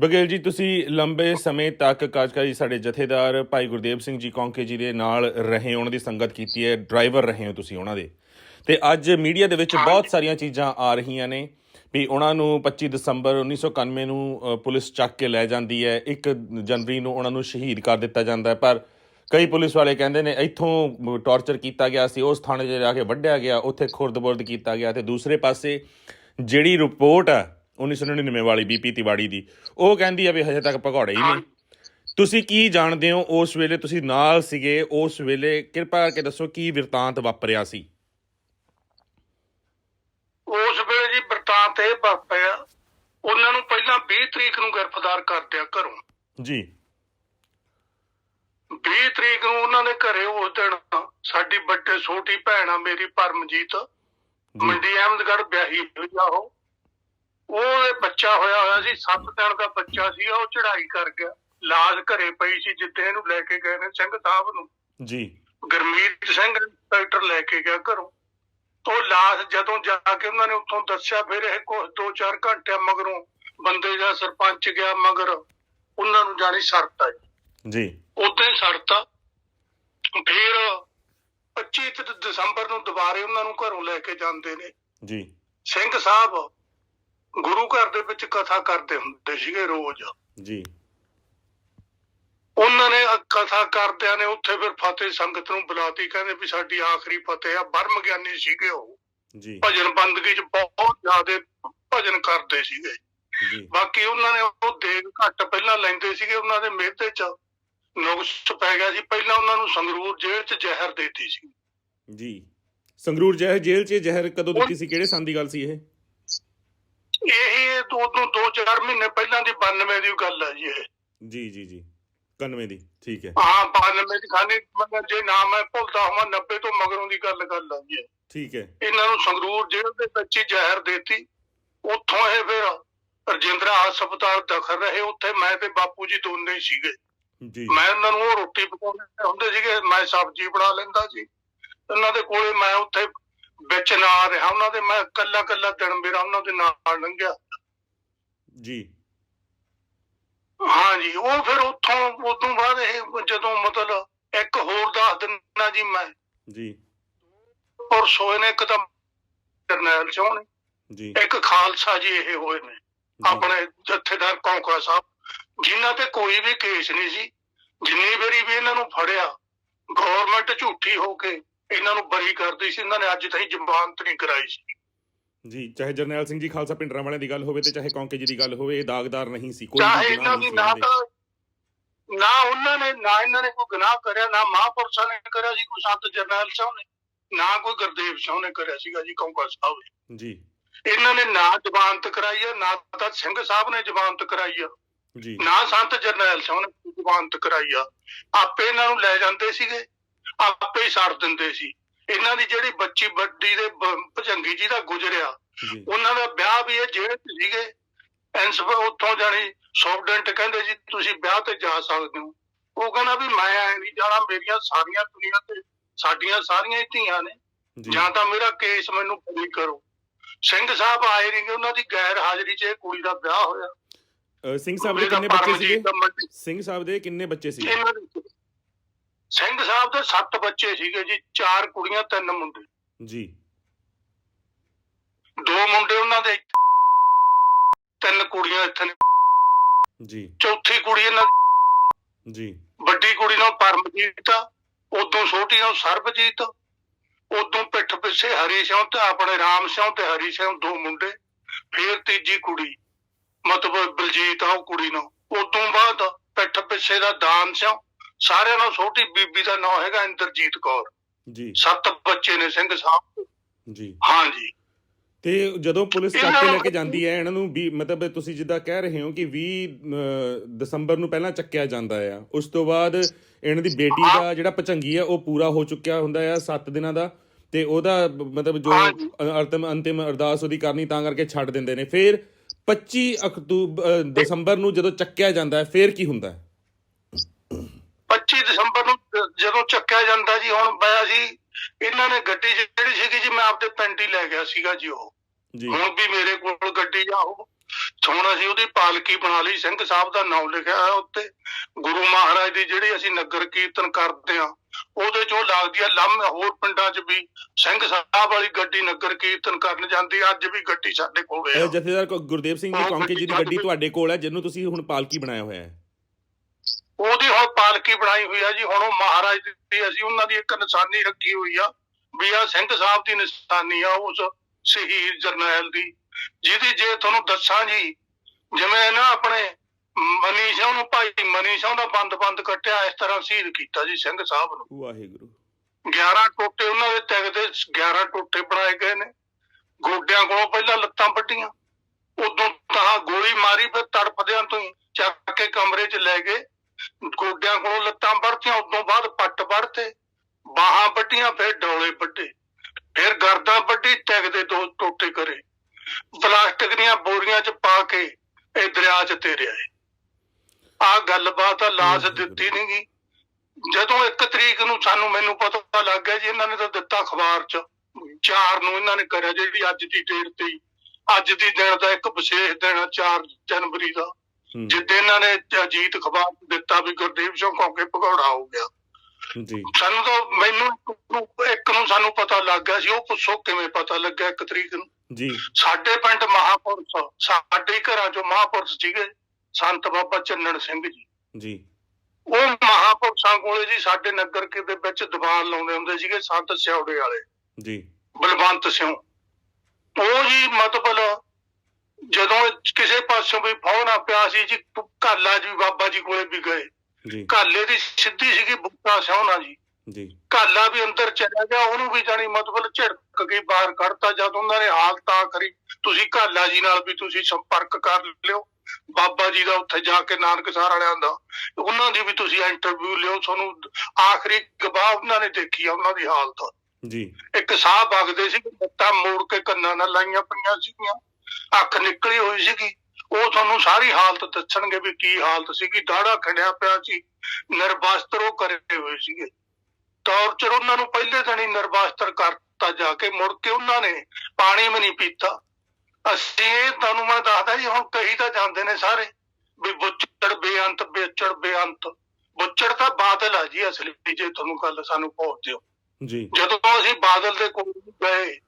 ਬਗੇਲ ਜੀ ਤੁਸੀਂ ਲੰਬੇ ਸਮੇਂ ਤੱਕ ਕਾਰਜਕਾਰੀ ਸਾਡੇ ਜਥੇਦਾਰ ਭਾਈ ਗੁਰਦੇਵ ਸਿੰਘ ਜੀ ਕੌਂਕੇ ਜੀ ਦੇ ਨਾਲ ਰਹੇ ਉਹਨਾਂ ਦੀ ਸੰਗਤ ਕੀਤੀ ਹੈ ਡਰਾਈਵਰ ਰਹੇ ਹੋ ਤੁਸੀਂ ਉਹਨਾਂ ਦੇ। ਤੇ ਅੱਜ ਮੀਡੀਆ ਦੇ ਵਿੱਚ ਬਹੁਤ ਸਾਰੀਆਂ ਚੀਜ਼ਾਂ ਆ ਰਹੀਆਂ ਨੇ ਵੀ ਉਹਨਾਂ ਨੂੰ 25 ਦਸੰਬਰ 1991 ਨੂੰ ਪੁਲਿਸ ਚੱਕ ਕੇ ਲੈ ਜਾਂਦੀ ਹੈ 1 ਜਨਵਰੀ ਨੂੰ ਉਹਨਾਂ ਨੂੰ ਸ਼ਹੀਦ ਕਰ ਦਿੱਤਾ ਜਾਂਦਾ ਹੈ ਪਰ ਕਈ ਪੁਲਿਸ ਵਾਲੇ ਕਹਿੰਦੇ ਨੇ ਇੱਥੋਂ ਟਾਰਚਰ ਕੀਤਾ ਗਿਆ ਸੀ ਉਸ ਥਾਣੇ 'ਚ ਜਾ ਕੇ ਵੱਢਿਆ ਗਿਆ ਉੱਥੇ ਖੁਰਦ-ਬੁਰਦ ਕੀਤਾ ਗਿਆ ਤੇ ਦੂਸਰੇ ਪਾਸੇ ਜਿਹੜੀ ਰਿਪੋਰਟ ਆ 1999 ਵਾਲੀ ਬੀਪੀ ਤਿਵਾੜੀ ਦੀ। ਉਹ ਕਹਿੰਦੀ ਆ ਵੀ ਹਜੇ ਤੱਕ ਭਗੌੜੇ ਹੀ ਨਹੀਂ। ਤੁਸੀਂ ਕੀ ਜਾਣਦੇ ਹੋ ਉਸ ਵੇਲੇ? ਤੁਸੀਂ ਨਾਲ ਸੀਗੇ ਉਸ ਵੇਲੇ ਕਿਰਪਾ ਕਰਕੇ ਦੱਸੋ ਕੀ ਵਿਰਤਾਂਤ ਵਾਪਰਿਆ ਸੀ? ਉਸ ਵੇਲੇ ਜੀ ਬਰਤਾਂਤ ਇਹ ਵਾਪਰਿਆ ਉਹਨਾਂ ਨੂੰ ਪਹਿਲਾਂ 20 ਤਰੀਕ ਨੂੰ ਗ੍ਰਿਫਤਾਰ ਕਰ ਦਿਆ ਘਰੋਂ। ਜੀ। 20 ਤਰੀਕ ਨੂੰ ਉਹਨਾਂ ਦੇ ਘਰੇ ਉਸ ਦਿਨ ਸਾਡੀ ਵੱਡੇ ਛੋਟੀ ਭੈਣ ਆ ਮੇਰੀ ਪਰਮਜੀਤ। ਮੰਡੀ ਅਹਿਮਦਗੜ੍ਹ ਵਿਆਹੀ ਹੋਈ ਆ ਉਹ। ਉਹਦੇ ਬੱਚਾ ਹੋਇਆ ਹੋਇਆ ਸੀ 7 ਦਿਨ ਦਾ ਬੱਚਾ ਸੀ ਉਹ ਚੜ੍ਹਾਈ ਕਰ ਗਿਆ। ਲਾਸ਼ ਘਰੇ ਪਈ ਸੀ ਜਿੱਦੇ ਇਹਨੂੰ ਲੈ ਕੇ ਗਏ ਨੇ ਸਿੰਘ ਸਾਹਿਬ ਨੂੰ। ਜੀ। ਗਰਮੀਤ ਸਿੰਘ ਇੰਸਪੈਕਟਰ ਲੈ ਕੇ ਗਿਆ ਘਰੋਂ। ਤੋਂ ਲਾਸ਼ ਜਦੋਂ ਜਾ ਕੇ ਉਹਨਾਂ ਨੇ ਉੱਥੋਂ ਦੱਸਿਆ ਫਿਰ ਇਹ ਕੁਝ 2-4 ਘੰਟੇ ਮਗਰੋਂ ਬੰਦੇ ਦਾ ਸਰਪੰਚ ਗਿਆ ਮਗਰ ਉਹਨਾਂ ਨੂੰ ਜਾਣੀ ਸ਼ਰਤ ਆ ਜੀ। ਹੀ ਸ਼ਰਤ ਫਿਰ 25 ਤ- ਦਸੰਬਰ ਨੂੰ ਦੁਬਾਰੇ ਉਹਨਾਂ ਨੂੰ ਘਰੋਂ ਲੈ ਕੇ ਜਾਂਦੇ ਨੇ। ਜੀ। ਸਿੰਘ ਸਾਹਿਬ ਗੁਰੂ ਘਰ ਦੇ ਵਿੱਚ ਕਥਾ ਕਰਦੇ ਹੁੰਦੇ ਸੀਗੇ ਰੋਜ਼। ਜੀ। ਉਹਨਾਂ ਨੇ ਕਥਾ ਕਰਦਿਆਂ ਨੇ ਉੱਥੇ ਫਿਰ ਫਤਿਹ ਸੰਗਤ ਨੂੰ ਬੁਲਾਤੀ ਕਹਿੰਦੇ ਵੀ ਸਾਡੀ ਆਖਰੀ ਫਤਿਹ ਆ ਬਰਮ ਗਿਆਨੀ ਸੀਗੇ ਉਹ। ਜੀ। ਭਜਨ ਬੰਦਗੀ ਚ ਬਹੁਤ ਜ਼ਿਆਦਾ ਭਜਨ ਕਰਦੇ ਸੀਗੇ। ਜੀ। ਬਾਕੀ ਉਹਨਾਂ ਨੇ ਉਹ ਦੇਗ ਘੱਟ ਪਹਿਲਾਂ ਲੈਂਦੇ ਸੀਗੇ ਉਹਨਾਂ ਦੇ ਮਿਹਦੇ ਚ ਨੁਕਸ ਪੈ ਗਿਆ ਸੀ। ਪਹਿਲਾਂ ਉਹਨਾਂ ਨੂੰ ਸੰਗਰੂਰ ਜੇਲ੍ਹ ਚ ਜ਼ਹਿਰ ਦੇਤੀ ਸੀ। ਜੀ। ਸੰਗਰੂਰ ਜ਼ਹਿਰ ਜੇਲ੍ਹ 'ਚ ਜ਼ਹਿਰ ਕਦੋਂ ਦਿੱਤੀ ਸੀ? ਕਿਹੜੇ ਸੰਨ ਦੀ ਗੱਲ ਸੀ ਇਹ? ਇਹ ਦੋ ਤੋਂ ਦੋ ਚਾਰ ਮਹੀਨੇ ਪਹਿਲਾਂ ਦੀ 92 ਦੀ ਗੱਲ ਹੈ ਜੀ ਇਹ। ਜੀ ਜੀ ਜੀ। 91 ਦੀ ਠੀਕ ਹੈ। ਹਾਂ 92 ਦੀ ਖਾਨੀ ਮਤਲਬ ਜੇ ਨਾਮ ਹੈ ਭੁੱਲਦਾ ਹੋਵਾਂ 90 ਤੋਂ ਮਗਰੋਂ ਦੀ ਗੱਲ ਗੱਲ ਹੈ ਜੀ ਇਹ। ਠੀਕ ਹੈ। ਇਹਨਾਂ ਨੂੰ ਸੰਗਰੂਰ ਜੇਲ੍ਹ ਦੇ ਵਿੱਚ ਹੀ ਜ਼ਹਿਰ ਦੇਤੀ। ਉੱਥੋਂ ਇਹ ਫਿਰ ਰਜਿੰਦਰਾ ਹਸਪਤਾਲ ਦਾਖਲ ਰਹੇ। ਉੱਥੇ ਮੈਂ ਤੇ ਬਾਪੂ ਜੀ ਦੋਨੇ ਹੀ ਸੀਗੇ। ਜੀ। ਮੈਂ ਉਹਨਾਂ ਨੂੰ ਉਹ ਰੋਟੀ ਪਕਾਉਂਦੇ ਹੁੰਦੇ ਸੀਗੇ ਮੈਂ ਸਬਜ਼ੀ ਬਣਾ ਲੈਂਦਾ ਸੀ। ਉਹਨਾਂ ਦੇ ਕੋਲੇ ਮੈਂ ਉੱਥੇ ਵਿੱਚ ਨਾ ਰਿਹਾ। ਉਹਨਾਂ ਦੇ ਮੈਂ ਕੱਲਾ ਕੱਲਾ ਦਿਨ ਮੇਰਾ ਉਹਨਾਂ ਦੇ ਨਾਲ ਲੰਘਿਆ। ਜੀ। ਹਾਂਜੀ ਉਹ ਫਿਰ ਉੱਥੋਂ ਉਦੋਂ ਬਾਅਦ ਇਹ ਜਦੋਂ ਮਤਲਬ ਇੱਕ ਹੋਰ ਦੱਸ ਦਿੰਦਾ ਜੀ ਮੈਂ। ਜੀ। ਔਰ ਸੋਏ ਨੇ ਇੱਕ ਤਾਂ ਜਰਨੈਲ ਨੇ। ਜੀ। ਇੱਕ ਖਾਲਸਾ ਜੀ ਇਹ ਹੋਏ ਨੇ। ਆਪਣੇ ਜਥੇਦਾਰ ਕੌਂਕਾ ਸਾਹਿਬ ਜਿਨ੍ਹਾਂ ਤੇ ਕੋਈ ਵੀ ਕੇਸ ਨਹੀਂ ਸੀ। ਜਿੰਨੀ ਵਾਰੀ ਵੀ ਇਹਨਾਂ ਨੂੰ ਫੜਿਆ ਗਵਰਨਮੈਂਟ ਝੂਠੀ ਹੋ ਕੇ ਇਹਨਾਂ ਨੂੰ ਬਰੀ ਕਰਦੀ ਸੀ ਇਹਨਾਂ ਨੇ ਅੱਜ ਤਾਈਂ ਜ਼ਮਾਨਤ ਨਹੀਂ ਕਰਾਈ ਸੀ। ਜੀ ਚਾਹੇ ਜਰਨੈਲ ਸਿੰਘ ਜੀ ਖਾਲਸਾ ਪਿੰਡਰਾਂ ਵਾਲਿਆਂ ਦੀ ਗੱਲ ਹੋਵੇ ਤੇ ਚਾਹੇ ਕੌਂਕੇ ਜੀ ਦੀ ਗੱਲ ਹੋਵੇ ਇਹ ਦਾਗਦਾਰ ਨਹੀਂ ਸੀ ਕੋਈ ਚਾਹੇ ਇਹਨਾਂ ਦੀ ਨਾ ਸੀ ਤਾਂ ਨਾ ਉਹਨਾਂ ਨੇ ਨਾ ਇਹਨਾਂ ਨੇ ਕੋਈ ਗੁਨਾਹ ਕਰਿਆ ਨਾ ਮਹਾਂਪੁਰਸ਼ਾਂ ਨੇ ਕਰਿਆ ਸੀ ਕੋਈ ਸੰਤ ਜਰਨੈਲ ਸਿੰਘ ਨੇ ਨਾ ਕੋਈ ਗੁਰਦੇਵ ਸਿੰਘ ਨੇ ਕਰਿਆ ਸੀਗਾ ਜੀ ਕੌਂਕਾ ਸਾਹਿਬ। ਜੀ। ਇਹਨਾਂ ਨੇ ਨਾ ਜ਼ਮਾਨਤ ਕਰਾਈ ਆ ਨਾ ਤਾਂ ਸਿੰਘ ਸਾਹਿਬ ਨੇ ਜ਼ਮਾਨਤ ਕਰਾਈ ਆ। ਜੀ। ਨਾ ਸੰਤ ਜਰਨੈਲ ਸਿੰਘ ਨੇ ਜ਼ਮਾਨਤ ਕਰਾਈ ਆ। ਆਪੇ ਇਹਨਾਂ ਨੂੰ ਲੈ ਜਾਂਦੇ ਸੀਗੇ। ਆਪੇ ਹੀ ਛੱਡ ਦਿੰਦੇ ਸੀ। ਇਹਨਾਂ ਦੀ ਜਿਹੜੀ ਬੱਚੀ ਵੱਡੀ ਦੇ ਭਜੰਗੀ ਜੀ ਦਾ ਗੁਜਰਿਆ ਉਹਨਾਂ ਦਾ ਵਿਆਹ ਵੀ ਇਹ ਜੇਲ੍ਹ 'ਚ ਸੀਗੇ। ਐਨਸਪ ਉੱਥੋਂ ਜਾਣੀ ਸੌਫਡੈਂਟ ਕਹਿੰਦੇ ਜੀ ਤੁਸੀਂ ਵਿਆਹ ਤੇ ਜਾ ਸਕਦੇ ਹੋ। ਉਹ ਕਹਿੰਦਾ ਵੀ ਮੈਂ ਐ ਨਹੀਂ ਜਾਣਾ ਮੇਰੀਆਂ ਸਾਰੀਆਂ ਦੁਨੀਆ ਤੇ ਸਾਡੀਆਂ ਸਾਰੀਆਂ ਹੀ ਧੀਆਂ ਨੇ। ਜੀ। ਤਾਂ ਮੇਰਾ ਕੇਸ ਮੈਨੂੰ ਪੂਰੀ ਕਰੋ। ਸਿੰਘ ਸਾਹਿਬ ਆਏ ਨਹੀਂ ਉਹਨਾਂ ਦੀ ਗੈਰ ਹਾਜ਼ਰੀ 'ਚ ਇਹ ਕੁੜੀ ਦਾ ਵਿਆਹ ਹੋਇਆ। ਸਿੰਘ ਸਾਹਿਬ ਦੇ ਕਿੰਨੇ ਬੱਚੇ ਸੀਗੇ? ਸਿੰਘ ਸਾਹਿਬ ਦੇ ਕਿੰਨੇ ਬੱਚੇ ਸੀ ਸਿੰਘ ਸਾਹਿਬ ਦੇ 7 ਬੱਚੇ ਸੀਗੇ ਜੀ ਚਾਰ ਕੁੜੀਆਂ ਤਿੰਨ ਮੁੰਡੇ। ਜੀ। ਦੋ ਮੁੰਡੇ ਉਹਨਾਂ ਦੇ ਤਿੰਨ ਕੁੜੀਆਂ ਇੱਥੇ ਨੇ। ਜੀ। ਚੌਥੀ ਕੁੜੀ ਇਹਨਾਂ ਦੀ। ਜੀ। ਵੱਡੀ ਕੁੜੀ ਨਾਲ ਪਰਮਜੀਤ ਉਦੋਂ ਛੋਟੀ ਨਾਲ ਸਰਬਜੀਤ ਉਦੋਂ ਪਿੱਠ ਪਿੱਛੇ ਹਰੀ ਸਿੰਘ ਤੇ ਆਪਣੇ ਰਾਮ ਸਿੰਘ ਤੇ ਹਰੀ ਸਿੰਘ ਦੋ ਮੁੰਡੇ ਫੇਰ ਤੀਜੀ ਕੁੜੀ ਮਤਲਬ ਬਲਜੀਤ ਆ ਉਹ ਕੁੜੀ ਨੂੰ ਉਦੋਂ ਬਾਅਦ ਪਿੱਠ ਪਿੱਛੇ ਦਾ ਦਾਨ ਸਿੰਘ ਸਾਰਿਆਂ ਨਾਲ ਛੋਟੀ ਬੀਬੀ ਦਾ ਨਾਮ ਹੈਗਾ ਇੰਦਰਜੀਤ ਕੌਰ। ਜੀ। ਸੱਤ ਬੱਚੇ ਨੇ ਸਿੰਘ ਸਾਹਿਬ। ਜੀ। ਹਾਂਜੀ ਤੇ ਜਦੋਂ ਪੁਲਿਸ ਚੱਕ ਕੇ ਲੈ ਕੇ ਜਾਂਦੀ ਹੈ ਇਹਨਾਂ ਨੂੰ ਵੀ ਮਤਲਬ ਤੁਸੀਂ ਜਿੱਦਾਂ ਕਹਿ ਰਹੇ ਹੋ ਕਿ 20 ਅ, ਦਸੰਬਰ ਨੂੰ ਪਹਿਲਾਂ ਚੱਕਿਆ ਜਾਂਦਾ ਆ। ਉਸ ਤੋਂ ਬਾਅਦ ਇਹਨਾਂ ਦੀ ਬੇਟੀ ਦਾ ਜਿਹੜਾ ਪਚੰਗੀ ਆ ਉਹ ਪੂਰਾ ਹੋ ਚੁੱਕਿਆ ਹੁੰਦਾ ਆ 7 ਦਿਨਾਂ ਦਾ। ਤੇ ਉਹਦਾ ਮਤਲਬ ਜੋ ਅੰਤਿਮ ਅੰਤਿਮ ਅਰਦਾਸ ਉਹਦੀ ਕਰਨੀ ਤਾਂ ਕਰਕੇ ਛੱਡ ਦਿੰਦੇ ਨੇ। ਫਿਰ 25 ਅਕਤੂਬਰ ਦਸੰਬਰ ਨੂੰ ਜਦੋਂ ਚੱਕਿਆ ਜਾਂਦਾ ਹੈ ਫਿਰ ਕੀ ਹੁੰਦਾ? ਹੈ 25 ਦਸੰਬਰ ਨੂੰ ਜ- ਜਦੋਂ ਚੱਕਿਆ ਜਾਂਦਾ ਜੀ ਹੁਣ ਪਿਆ ਸੀ ਇਹਨਾਂ ਨੇ ਗੱਡੀ ਜਿਹੜੀ ਸੀਗੀ ਜੀ ਮੈਂ ਆਪਦੇ ਪਿੰਡ ਹੀ ਲੈ ਗਿਆ ਸੀਗਾ ਜੀ ਉਹ। ਜੀ। ਹੁਣ ਵੀ ਮੇਰੇ ਕੋਲ ਗੱਡੀ ਆ ਉਹ। ਹੁਣ ਅਸੀਂ ਉਹਦੀ ਪਾਲਕੀ ਬਣਾ ਲਈ ਸਿੰਘ ਸਾਹਿਬ ਦਾ ਨਾਮ ਲਿਖਿਆ ਹੋਇਆ ਉੱਤੇ। ਗੁਰੂ ਮਹਾਰਾਜ ਦੀ ਜਿਹੜੀ ਅਸੀਂ ਨਗਰ ਕੀਰਤਨ ਕਰਦੇ ਆ ਉਹਦੇ ਚੋਂ ਲੱਗਦੀ ਆ ਲੰਮ ਹੋਰ ਪਿੰਡਾਂ 'ਚ ਵੀ ਸਿੰਘ ਸਾਹਿਬ ਵਾਲੀ ਗੱਡੀ ਨਗਰ ਕੀਰਤਨ ਕਰਨ ਜਾਂਦੀ ਆ। ਅੱਜ ਵੀ ਗੱਡੀ ਸਾਡੇ ਕੋਲ ਇਹ ਆ। ਜਥੇਦਾਰ ਗੁਰਦੇਵ ਸਿੰਘ ਜੀ ਕੌਂਕੇ ਜੀ ਦੀ ਗੱਡੀ ਤੁਹਾਡੇ ਕੋਲ ਹੈ ਜਿਹਨੂੰ ਤੁਸੀਂ ਹੁਣ ਪਾਲਕੀ ਬਣਾਇਆ ਹੋਇਆ ਹੈ। ਉਹਦੀ ਹੁਣ ਪਾਲਕੀ ਬਣਾਈ ਹੋਈ ਆ ਜੀ ਹੁਣ ਉਹ ਮਹਾਰਾਜ ਦੀ ਅਸੀਂ ਉਹਨਾਂ ਦੀ ਇੱਕ ਨਿਸ਼ਾਨੀ ਰੱਖੀ ਹੋਈ ਆ ਵੀ ਆ ਸਿੰਘ ਸਾਹਿਬ ਦੀ ਨਿਸ਼ਾਨੀ ਆ ਉਸ ਸ਼ਹੀਦ ਜਰਨੈਲ ਦੀ ਜਿਹਦੀ ਜੇ ਤੁਹਾਨੂੰ ਦੱਸਾਂ ਜੀ ਜਿਵੇਂ ਨਾ ਆਪਣੇ ਮਨੀ ਸਿੰਘ ਨੂੰ ਭਾਈ ਮਨੀ ਸਿੰਘ ਦਾ ਬੰਦ-ਬੰਦ ਕੱਟਿਆ ਇਸ ਤਰ੍ਹਾਂ ਸ਼ਹੀਦ ਕੀਤਾ ਜੀ ਸਿੰਘ ਸਾਹਿਬ ਨੂੰ। ਵਾਹਿਗੁਰੂ। 11 ਟੋਟੇ ਉਹਨਾਂ ਦੇ ਟੈਗ ਦੇ 11 ਟੋਟੇ ਬਣਾਏ ਗਏ ਨੇ। ਗੋਡਿਆਂ ਕੋਲੋਂ ਪਹਿਲਾਂ ਲੱਤਾਂ ਵੱਡੀਆਂ ਉਦੋਂ ਤਾਂ ਗੋਲੀ ਮਾਰੀ ਫਿਰ ਤੜਪਦਿਆਂ ਤੋਂ ਹੀ ਚੱਕ ਕੇ ਕਮਰੇ 'ਚ ਲੈ ਗਏ। ਗੋਡਿਆਂ ਕੋਲੋਂ ਲੱਤਾਂ ਵੜਤੀਆਂ ਉਦੋਂ ਬਾਅਦ ਪੱਟ ਵੜਤੇ ਬਾਹਾਂ ਵੱਡੀਆਂ ਫਿਰ ਡੋਲੇ ਵੱਡੇ ਫਿਰ ਗਰਦਾਂ ਵੱਡੀ ਟੈਗ ਦੇ ਦੋ ਟੋਟੇ ਕਰੇ। ਪਲਾਸਟਿਕ ਦੀਆਂ ਬੋਰੀਆਂ 'ਚ ਪਾ ਕੇ ਇਹ ਦਰਿਆ 'ਚ ਤੇਰਿਆ ਆ ਗੱਲਬਾਤ ਆ ਲਾਸ਼ ਦਿੱਤੀ ਨੀ ਗੀ ਜਦੋਂ ਇੱਕ ਤਰੀਕ ਨੂੰ ਸਾਨੂੰ ਮੈਨੂੰ ਪਤਾ ਲੱਗ ਗਿਆ ਜੀ ਇਹਨਾਂ ਨੇ ਤਾਂ ਦਿੱਤਾ ਅਖਬਾਰ 'ਚ। ਚਾਰ ਨੂੰ ਇਹਨਾਂ ਨੇ ਕਰਿਆ ਜਿਹੜੀ ਅੱਜ ਦੀ ਡੇਟ ਤੇ। ਅੱਜ ਦੀ ਦਿਨ ਦਾ ਇੱਕ ਵਿਸ਼ੇਸ਼ ਦਿਨ ਆ 4 ਜਨਵਰੀ ਦਾ। ਜਿੱਦੇ ਇਹਨਾਂ ਨੇ ਅਜੀਤ ਅਖਬਾਰ 'ਚ ਦਿੱਤਾ ਵੀ ਗੁਰਦੇਵ ਸਿੰਘ ਕੌਂਕੇ ਭਗੌੜਾ ਹੋ ਗਿਆ। ਜੀ। ਸਾਨੂੰ ਤਾਂ ਮੈਨੂੰ ਇੱਕ ਨੂੰ- ਸਾਨੂੰ ਪਤਾ ਲੱਗ ਗਿਆ ਸੀ ਉਹ ਪੁੱਛੋ ਕਿਵੇਂ ਪਤਾ ਲੱਗਿਆ ਇੱਕ ਤਰੀਕ ਨੂੰ। ਜੀ। ਸਾਡੇ ਪਿੰਡ ਮਹਾਪੁਰਸ਼ ਸਾਡੇ ਘਰਾਂ 'ਚੋਂ ਮਹਾਪੁਰਸ਼ ਸੀਗੇ ਸੰਤ ਬਾਬਾ ਚੰਨਣ ਸਿੰਘ ਜੀ। ਜੀ। ਉਹ ਮਹਾਪੁਰਸ਼ਾਂ ਕੋਲੇ ਜੀ ਸਾਡੇ ਨਗਰ ਕੇ ਦੇ ਵਿੱਚ ਦੀਵਾਨ ਲਾਉਂਦੇ ਹੁੰਦੇ ਸੀਗੇ ਸੰਤ ਸਿਉੜੇ ਵਾਲੇ। ਜੀ। ਬਲਵੰਤ ਸਿੰਘ। ਉਹ ਜੀ ਮਤਲਬ ਜਦੋਂ ਕਿਸੇ ਪਾਸੋਂ ਵੀ ਫੋਨ ਆ ਪਿਆ ਸੀ ਜੀ ਕਾਲਾ ਜੀ ਬਾਬਾ ਜੀ ਕੋਲੇ ਵੀ ਗਏ। ਜੀ। ਕਾਲੇ ਦੀ ਸਿੱਧੀ ਸੀਗੀ ਬੁੱਕਾ ਸਿਉਣਾ ਜੀ। ਜੀ। ਕਾਲਾ ਵੀ ਅੰਦਰ ਚਲਾ ਗਿਆ ਉਹਨੂੰ ਵੀ ਜਾਣੀ ਮਤਲਬ ਝਿੜਕ ਕੇ ਬਾਹਰ ਕੱਢਤਾ ਜਦ ਉਹਨਾਂ ਨੇ ਹਾਲਤ ਆ ਕਰੀ। ਤੁਸੀਂ ਕਾਲਾ ਜੀ ਨਾਲ ਵੀ ਤੁਸੀਂ ਸੰਪਰਕ ਕਰ ਲਿਓ। ਬਾਬਾ ਜੀ ਦਾ ਉੱਥੇ ਜਾ ਕੇ ਨਾਨਕਸਰ ਵਾਲਿਆਂ ਦਾ। ਉਹਨਾਂ ਦੀ ਵੀ ਤੁਸੀਂ ਇੰਟਰਵਿਊ ਲਿਓ। ਤੁਹਾਨੂੰ ਆਖਰੀ ਗਵਾਹ ਉਹਨਾਂ ਨੇ ਦੇਖੀ ਆ ਉਹਨਾਂ ਦੀ ਹਾਲਤ। ਜੀ। ਇੱਕ ਸਾਹ ਵਗਦੇ ਸੀ ਲੱਤਾਂ ਮੋੜ ਕੇ ਕੰਨਾਂ ਨਾਲ ਲਾਈਆਂ ਪਈਆਂ ਸੀਗੀਆਂ। ਅੱਖ ਨਿਕਲੀ ਹੋਈ ਸੀਗੀ। ਉਹ ਤੁਹਾਨੂੰ ਸਾਰੀ ਹਾਲਤ ਦੱਸਣਗੇ ਵੀ ਕੀ ਹਾਲਤ ਸੀਗੀ। ਦਾੜਾ ਖੜਿਆ ਪਿਆ ਸੀ। ਨਿਰਵਸਤਰ ਉਹ ਕਰੇ ਹੋਏ ਸੀਗੇ। ਟੌਰਚਰ ਉਹਨਾਂ ਨੂੰ ਪਹਿਲੇ ਦਿਨ ਹੀ ਨਿਰਵਸਤਰ ਕਰਤਾ ਜਾ ਕੇ। ਮੁੜ ਕੇ ਉਹਨਾਂ ਨੇ ਪਾਣੀ ਵੀ ਨਹੀਂ ਪੀਤਾ। ਅਸੀਂ ਇਹ ਤੁਹਾਨੂੰ ਮੈਂ ਦੱਸਦਾ ਜੀ ਹੁਣ ਕਹੀ ਤਾਂ ਜਾਂਦੇ ਨੇ ਸਾਰੇ ਵੀ ਬੁੱਚੜ ਬੇਅੰਤ ਬੇਚੜ ਬੇਅੰਤ। ਬੁੱਚੜ ਤਾਂ ਬਾਦਲ ਆ ਜੀ ਅਸਲੀ ਜੇ ਤੁਹਾਨੂੰ ਗੱਲ ਸਾਨੂੰ ਪਹੁੰਚ ਦਿਓ। ਜੀ। ਜਦੋਂ ਅਸੀਂ ਬਾਦਲ ਦੇ ਕੋਲ ਗਏ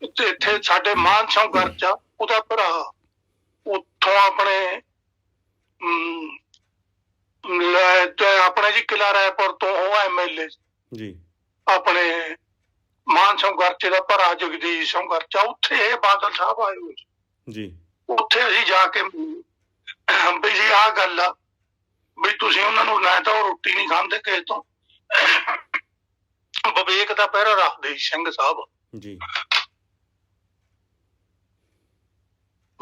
ਤੇ ਇੱਥੇ ਸਾਡੇ ਮਾਨ ਸਿੰਘ ਘਰ ਚ ਆ, ਉਹਦਾ ਭਰਾ। ਉੱਥੋਂ ਆਪਣੇ ਲੈ ਤੇ ਆਪਣੇ ਜੀ ਕਿਲਾ ਰਾਏਪੁਰ ਤੋਂ ਉਹ ਐਮਐਲਏ ਜੀ। ਆਪਣੇ ਮਾਨ ਸਿੰਘ ਘਰ ਚ ਦਾ ਭਰਾ ਜਗਦੀਸ਼ ਸਿੰਘ ਘਰ ਚ ਆ, ਉੱਥੇ ਇਹ ਬਾਦਲ ਸਾਹਿਬ ਆਏ ਹੋਏ। ਜੀ। ਉੱਥੇ ਅਸੀਂ ਜਾ ਕੇ। ਵੀ ਜੀ ਆਹ ਗੱਲ ਆ ਵੀ ਤੁਸੀਂ ਉਹਨਾਂ ਨੂੰ ਨਾ ਤਾਂ ਉਹ ਰੋਟੀ ਨਹੀਂ ਖਾਂਦੇ ਕਿਸੇ ਤੋਂ। ਵਿਵੇਕ ਦਾ ਪਹਿਰਾ ਰੱਖਦੇ ਸਿੰਘ ਸਾਹਿਬ। ਜੀ।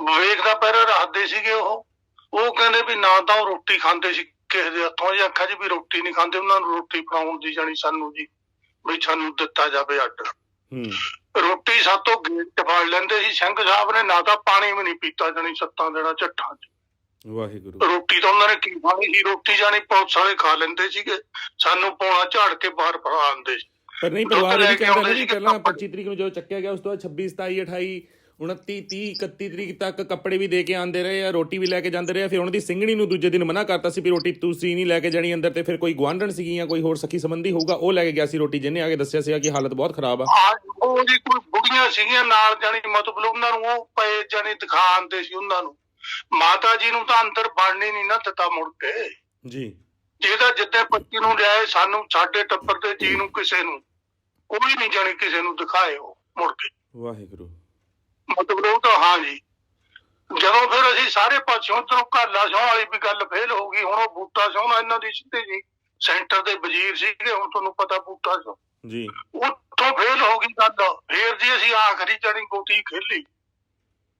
ਵਿਵੇਕ ਦਾ ਪਹਿਰਾ ਰੱਖਦੇ ਸੀਗੇ ਉਹ। ਉਹ ਕਹਿੰਦੇ ਵੀ ਨਾ ਤਾਂ ਉਹ ਰੋਟੀ ਖਾਂਦੇ ਸੀ ਕਿਸੇ ਦੇ ਹੱਥੋਂ। ਜਾਂ ਅੱਖਾਂ 'ਚ ਵੀ ਰੋਟੀ ਨਹੀਂ ਖਾਂਦੇ ਉਹਨਾਂ ਨੂੰ ਰੋਟੀ ਫੜਾਉਣ ਦੀ ਜਾਣੀ ਸਾਨੂੰ ਜੀ ਵੀ ਸਾਨੂੰ ਦਿੱਤਾ ਜਾਵੇ ਆਰਡਰ ਹੂੰ। ਰੋਟੀ ਸਾਤੋਂ ਗੇਟ 'ਚ ਫੜ ਲੈਂਦੇ ਸੀ। ਸਿੰਘ ਸਾਹਿਬ ਨੇ ਨਾ ਤਾਂ ਪਾਣੀ ਵੀ ਨਹੀਂ ਪੀਤਾ ਜਾਣੀ ਸੱਤਾਂ ਦੇਣਾ ਝੱਠਾਂ 'ਚ। ਵਾਹਿਗੁਰੂ। ਰੋਟੀ ਤਾਂ ਉਹਨਾਂ ਨੇ ਕੀ ਖਾਣੀ ਸੀ? ਰੋਟੀ ਜਾਣੀ ਪੁਲਿਸ ਵਾਲੇ ਖਾ ਲੈਂਦੇ ਸੀਗੇ। ਸਾਨੂੰ ਪੌਣਾ ਝਾੜ ਕੇ ਬਾਹਰ ਫੜਾ ਆਉਂਦੇ ਸੀ। ਪਰ ਨਹੀਂ ਪਰਿਵਾਰ ਇਹ ਕਹਿੰਦਾ ਸੀ ਪਹਿਲਾਂ ਕੱਪੜੇ। 25 ਤਰੀਕ ਨੂੰ ਜਦੋਂ ਚੱਕਿਆ ਗਿਆ ਉਸ ਤੋਂ ਬਾਅਦ 26 27 28 29 30 31 ਤਰੀਕ ਤੱਕ ਕੱਪੜੇ ਵੀ ਦੇ ਕੇ ਆਂਦੇ ਰਹੇ ਆ ਰੋਟੀ ਵੀ ਲੈ ਕੇ ਜਾਂਦੇ ਰਹੇ ਆ। ਫਿਰ ਉਹਨਾਂ ਦੀ ਸਿੰਘਣੀ ਨੂੰ ਦੂਜੇ ਦਿਨ ਮਨਾ ਕਰਤਾ ਸੀ ਵੀ ਰੋਟੀ ਤੁਸੀਂ ਨਹੀਂ ਲੈ ਕੇ ਜਾਣੀ ਅੰਦਰ ਤੇ ਫਿਰ ਕੋਈ ਗਵਾਂਢਣ ਸੀਗੀ ਜਾਂ ਕੋਈ ਹੋਰ ਸਖੀ ਸੰਬੰਧੀ ਹੋਊਗਾ ਉਹ ਲੈ ਕੇ ਗਿਆ ਸੀ ਰੋਟੀ। ਜਿਹਨੇ ਆ ਕੇ ਦੱਸਿਆ ਸੀਗਾ ਕਿ ਹਾਲਤ ਬਹੁਤ ਖਰਾਬ ਆ। ਉਹ ਜੀ ਕੋਈ ਬੁੜੀਆਂ ਸੀਗੀਆਂ ਨਾਲ ਜਾਣੀ ਮਤਲਬ ਉਹਨਾਂ ਨੂੰ ਉਹ ਪਏ ਜਾਣੀ ਦਿਖਾਉਂਦੇ ਸੀ ਉਹਨਾਂ ਨੂੰ। ਮਾਤਾ ਜੀ ਨੂੰ ਤਾਂ ਅੰਦਰ ਵੜਨੀ ਨਹੀਂ ਨਾ ਦਿੱਤਾ ਮੁੜ ਕੇ। ਜੀ। ਜਿਹਦਾ ਜਿੱਦੇ ਪੱਤੀ ਨੂੰ ਲਿਆਏ ਸਾਨੂੰ ਸਾਡੇ ਟੱਬਰ ਦੇ ਜੀ ਨੂੰ ਕਿਸੇ ਨੂੰ। ਕੋਈ ਨਹੀਂ ਜਾਣੀ ਕਿਸੇ ਨੂੰ ਦਿਖਾਏ ਉਹ ਮੁੜ ਕੇ। ਵਾਹਿਗੁਰੂ। ਮਤਲਬ ਉਹ ਤਾਂ ਹਾਂ ਜੀ। ਜਦੋਂ ਫਿਰ ਅਸੀਂ ਸਾਰੇ ਪਾਸਿਓਂ ਉਧਰੋਂ ਘਾਲਾ ਸਿਉਂ ਵਾਲੀ ਵੀ ਗੱਲ ਫੇਲ ਹੋ ਗਈ ਹੁਣ ਉਹ ਬੂਟਾ ਨਾਲ ਇਹਨਾਂ ਦੀ ਸਿੱਧੀ ਜੀ। ਸੈਂਟਰ ਦੇ ਵਜ਼ੀਰ ਸੀਗੇ ਹੁਣ ਤੁਹਾਨੂੰ ਪਤਾ ਬੂਟਾ ਸਿਉਂ ਜੀ। ਉੱਥੋਂ ਫੇਲ ਹੋ ਗਈ ਗੱਲ। ਫੇਰ ਜੀ ਅਸੀਂ ਆਖਰੀ ਚੜੀ ਗੋਟੀ ਖੇਲੀ।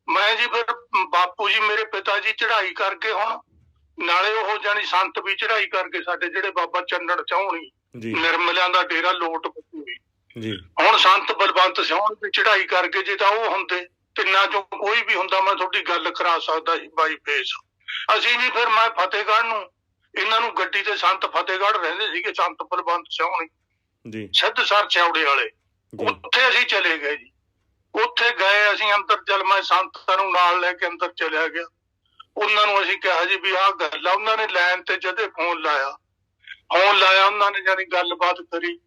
ਮੈਂ ਜੀ ਫਿਰ ਬਾਪੂ ਜੀ ਮੇਰੇ ਪਿਤਾ ਜੀ ਚੜ੍ਹਾਈ ਕਰਕੇ ਹੁਣ ਨਾਲੇ ਉਹ ਜਾਨੀ ਸੰਤ ਵੀ ਚੜ੍ਹਾਈ ਕਰਕੇ ਸਾਡੇ ਜਿਹੜੇ ਬਾਬਾ ਚੰਨਣ ਚਾਹਣੀ ਨਿਰਮਲਿਆਂ ਦਾ ਡੇਰਾ ਲੋਟ ਪਈ ਜੀ। ਹੁਣ ਸੰਤ ਬਲਵੰਤ ਸਿੰਘ ਦੀ ਚੜ੍ਹਾਈ ਕਰਕੇ ਜੇ ਤਾਂ ਉਹ ਹੁੰਦੇ ਤਿੰਨਾਂ ਚੋਂ ਕੋਈ ਵੀ ਹੁੰਦਾ ਮੈਂ ਤੁਹਾਡੀ ਗੱਲ ਕਰਾ ਸਕਦਾ ਸੀ ਬਾਈ ਫੇਸ। ਅਸੀਂ ਨਹੀਂ ਫਿਰ ਮੈਂ ਫਤਿਹਗੜ੍ਹ ਨੂੰ ਇਹਨਾਂ ਨੂੰ ਗੱਡੀ ਤੇ ਸੰਤ ਫਤਿਹਗੜ੍ਹ ਰਹਿੰਦੇ ਸੀਗੇ ਸੰਤ ਬਲਵੰਤ ਸਿੰਘ ਜੀ। ਸਿੱਧ ਸਰ ਚੌੜੇ ਵਾਲੇ। ਉੱਥੇ ਅਸੀਂ ਚਲੇ ਗਏ ਜੀ। ਉੱਥੇ ਗਏ ਅਸੀਂ ਅੰਦਰ ਚਲ ਮੈਂ ਸੰਤਾਂ ਨੂੰ ਨਾਲ ਲੈ ਕੇ ਅੰਦਰ ਚਲਿਆ ਗਿਆ। ਉਹਨਾਂ ਨੂੰ ਅਸੀਂ ਕਿਹਾ ਜੀ ਵੀ ਆਹ ਗੱਲ ਆ ਉਹਨਾਂ ਨੇ ਲਾਈਨ ਤੇ ਜਦੇ ਫੋਨ ਲਾਇਆ। ਫੋਨ ਲਾਇਆ ਉਹਨਾਂ ਨੇ ਜਾਨੀ ਗੱਲਬਾਤ ਕਰੀ।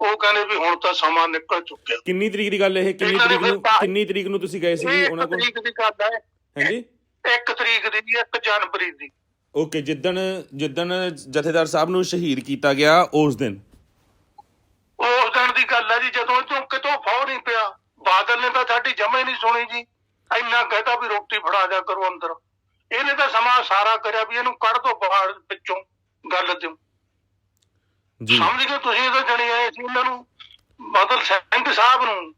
ਉਹ ਕਹਿੰਦੇ ਵੀ ਹੁਣ ਤਾਂ ਸਮਾਂ ਨਿਕਲ ਚੁੱਕਿਆ। ਕਿੰਨੀ ਤਰੀਕ ਦੀ ਗੱਲ ਇਹ? ਕਿੰਨੀ ਤਰੀਕ ਨੂੰ ਫਿਰ ਕਿੰਨੀ ਤਰੀਕ ਨੂੰ ਤੁਸੀਂ ਗਏ ਸੀ ਉਹਨਾਂ ਕੋਲ? ਤਰੀਕ ਦੀ ਗੱਲ ਹੈ। ਹਾਂਜੀ? ਇੱਕ ਤਰੀਕ ਦੀ ਜੀ 1 ਜਨਵਰੀ ਦੀ। ਓਕੇ ਜਿੱਦਣ ਜਿੱਦਣ ਜਥੇਦਾਰ ਸਾਹਿਬ ਨੂੰ ਸ਼ਹੀਦ ਕੀਤਾ ਗਿਆ ਉਸ ਦਿਨ? ਉਸ ਦਿਨ ਦੀ ਗੱਲ ਹੈ ਜੀ ਜਦੋਂ ਤੋਂ ਕਿਤੋਂ ਫੌ ਨਹੀਂ ਪਿਆ। ਬਾਦਲ ਨੇ ਤਾਂ ਸਾਡੀ ਜਮਾ ਨਹੀਂ ਸੁਣੀ ਜੀ। ਇੰਨਾ ਕਹਤਾ ਵੀ ਰੋਟੀ ਫੜਾ ਜਾ ਕਰੋ ਅੰਦਰ। ਇਹਨੇ ਤਾਂ ਸਮਾਂ ਸਾਰਾ ਕਰਿਆ ਵੀ ਇਹਨੂੰ ਕੱਢ ਦੋ ਬਾਹਰ ਵਿੱਚੋਂ ਗੱਲ ਦਿਓ ਸਮਝ ਗਏ ਤੁਸੀਂ ਇਹਦਾ ਜਣੀ ਆਏ ਸੀ ਇਹਨਾਂ ਨੂੰ। ਬਾਦਲ ਸਿੰਘ ਸਾਹਿਬ ਨੂੰ।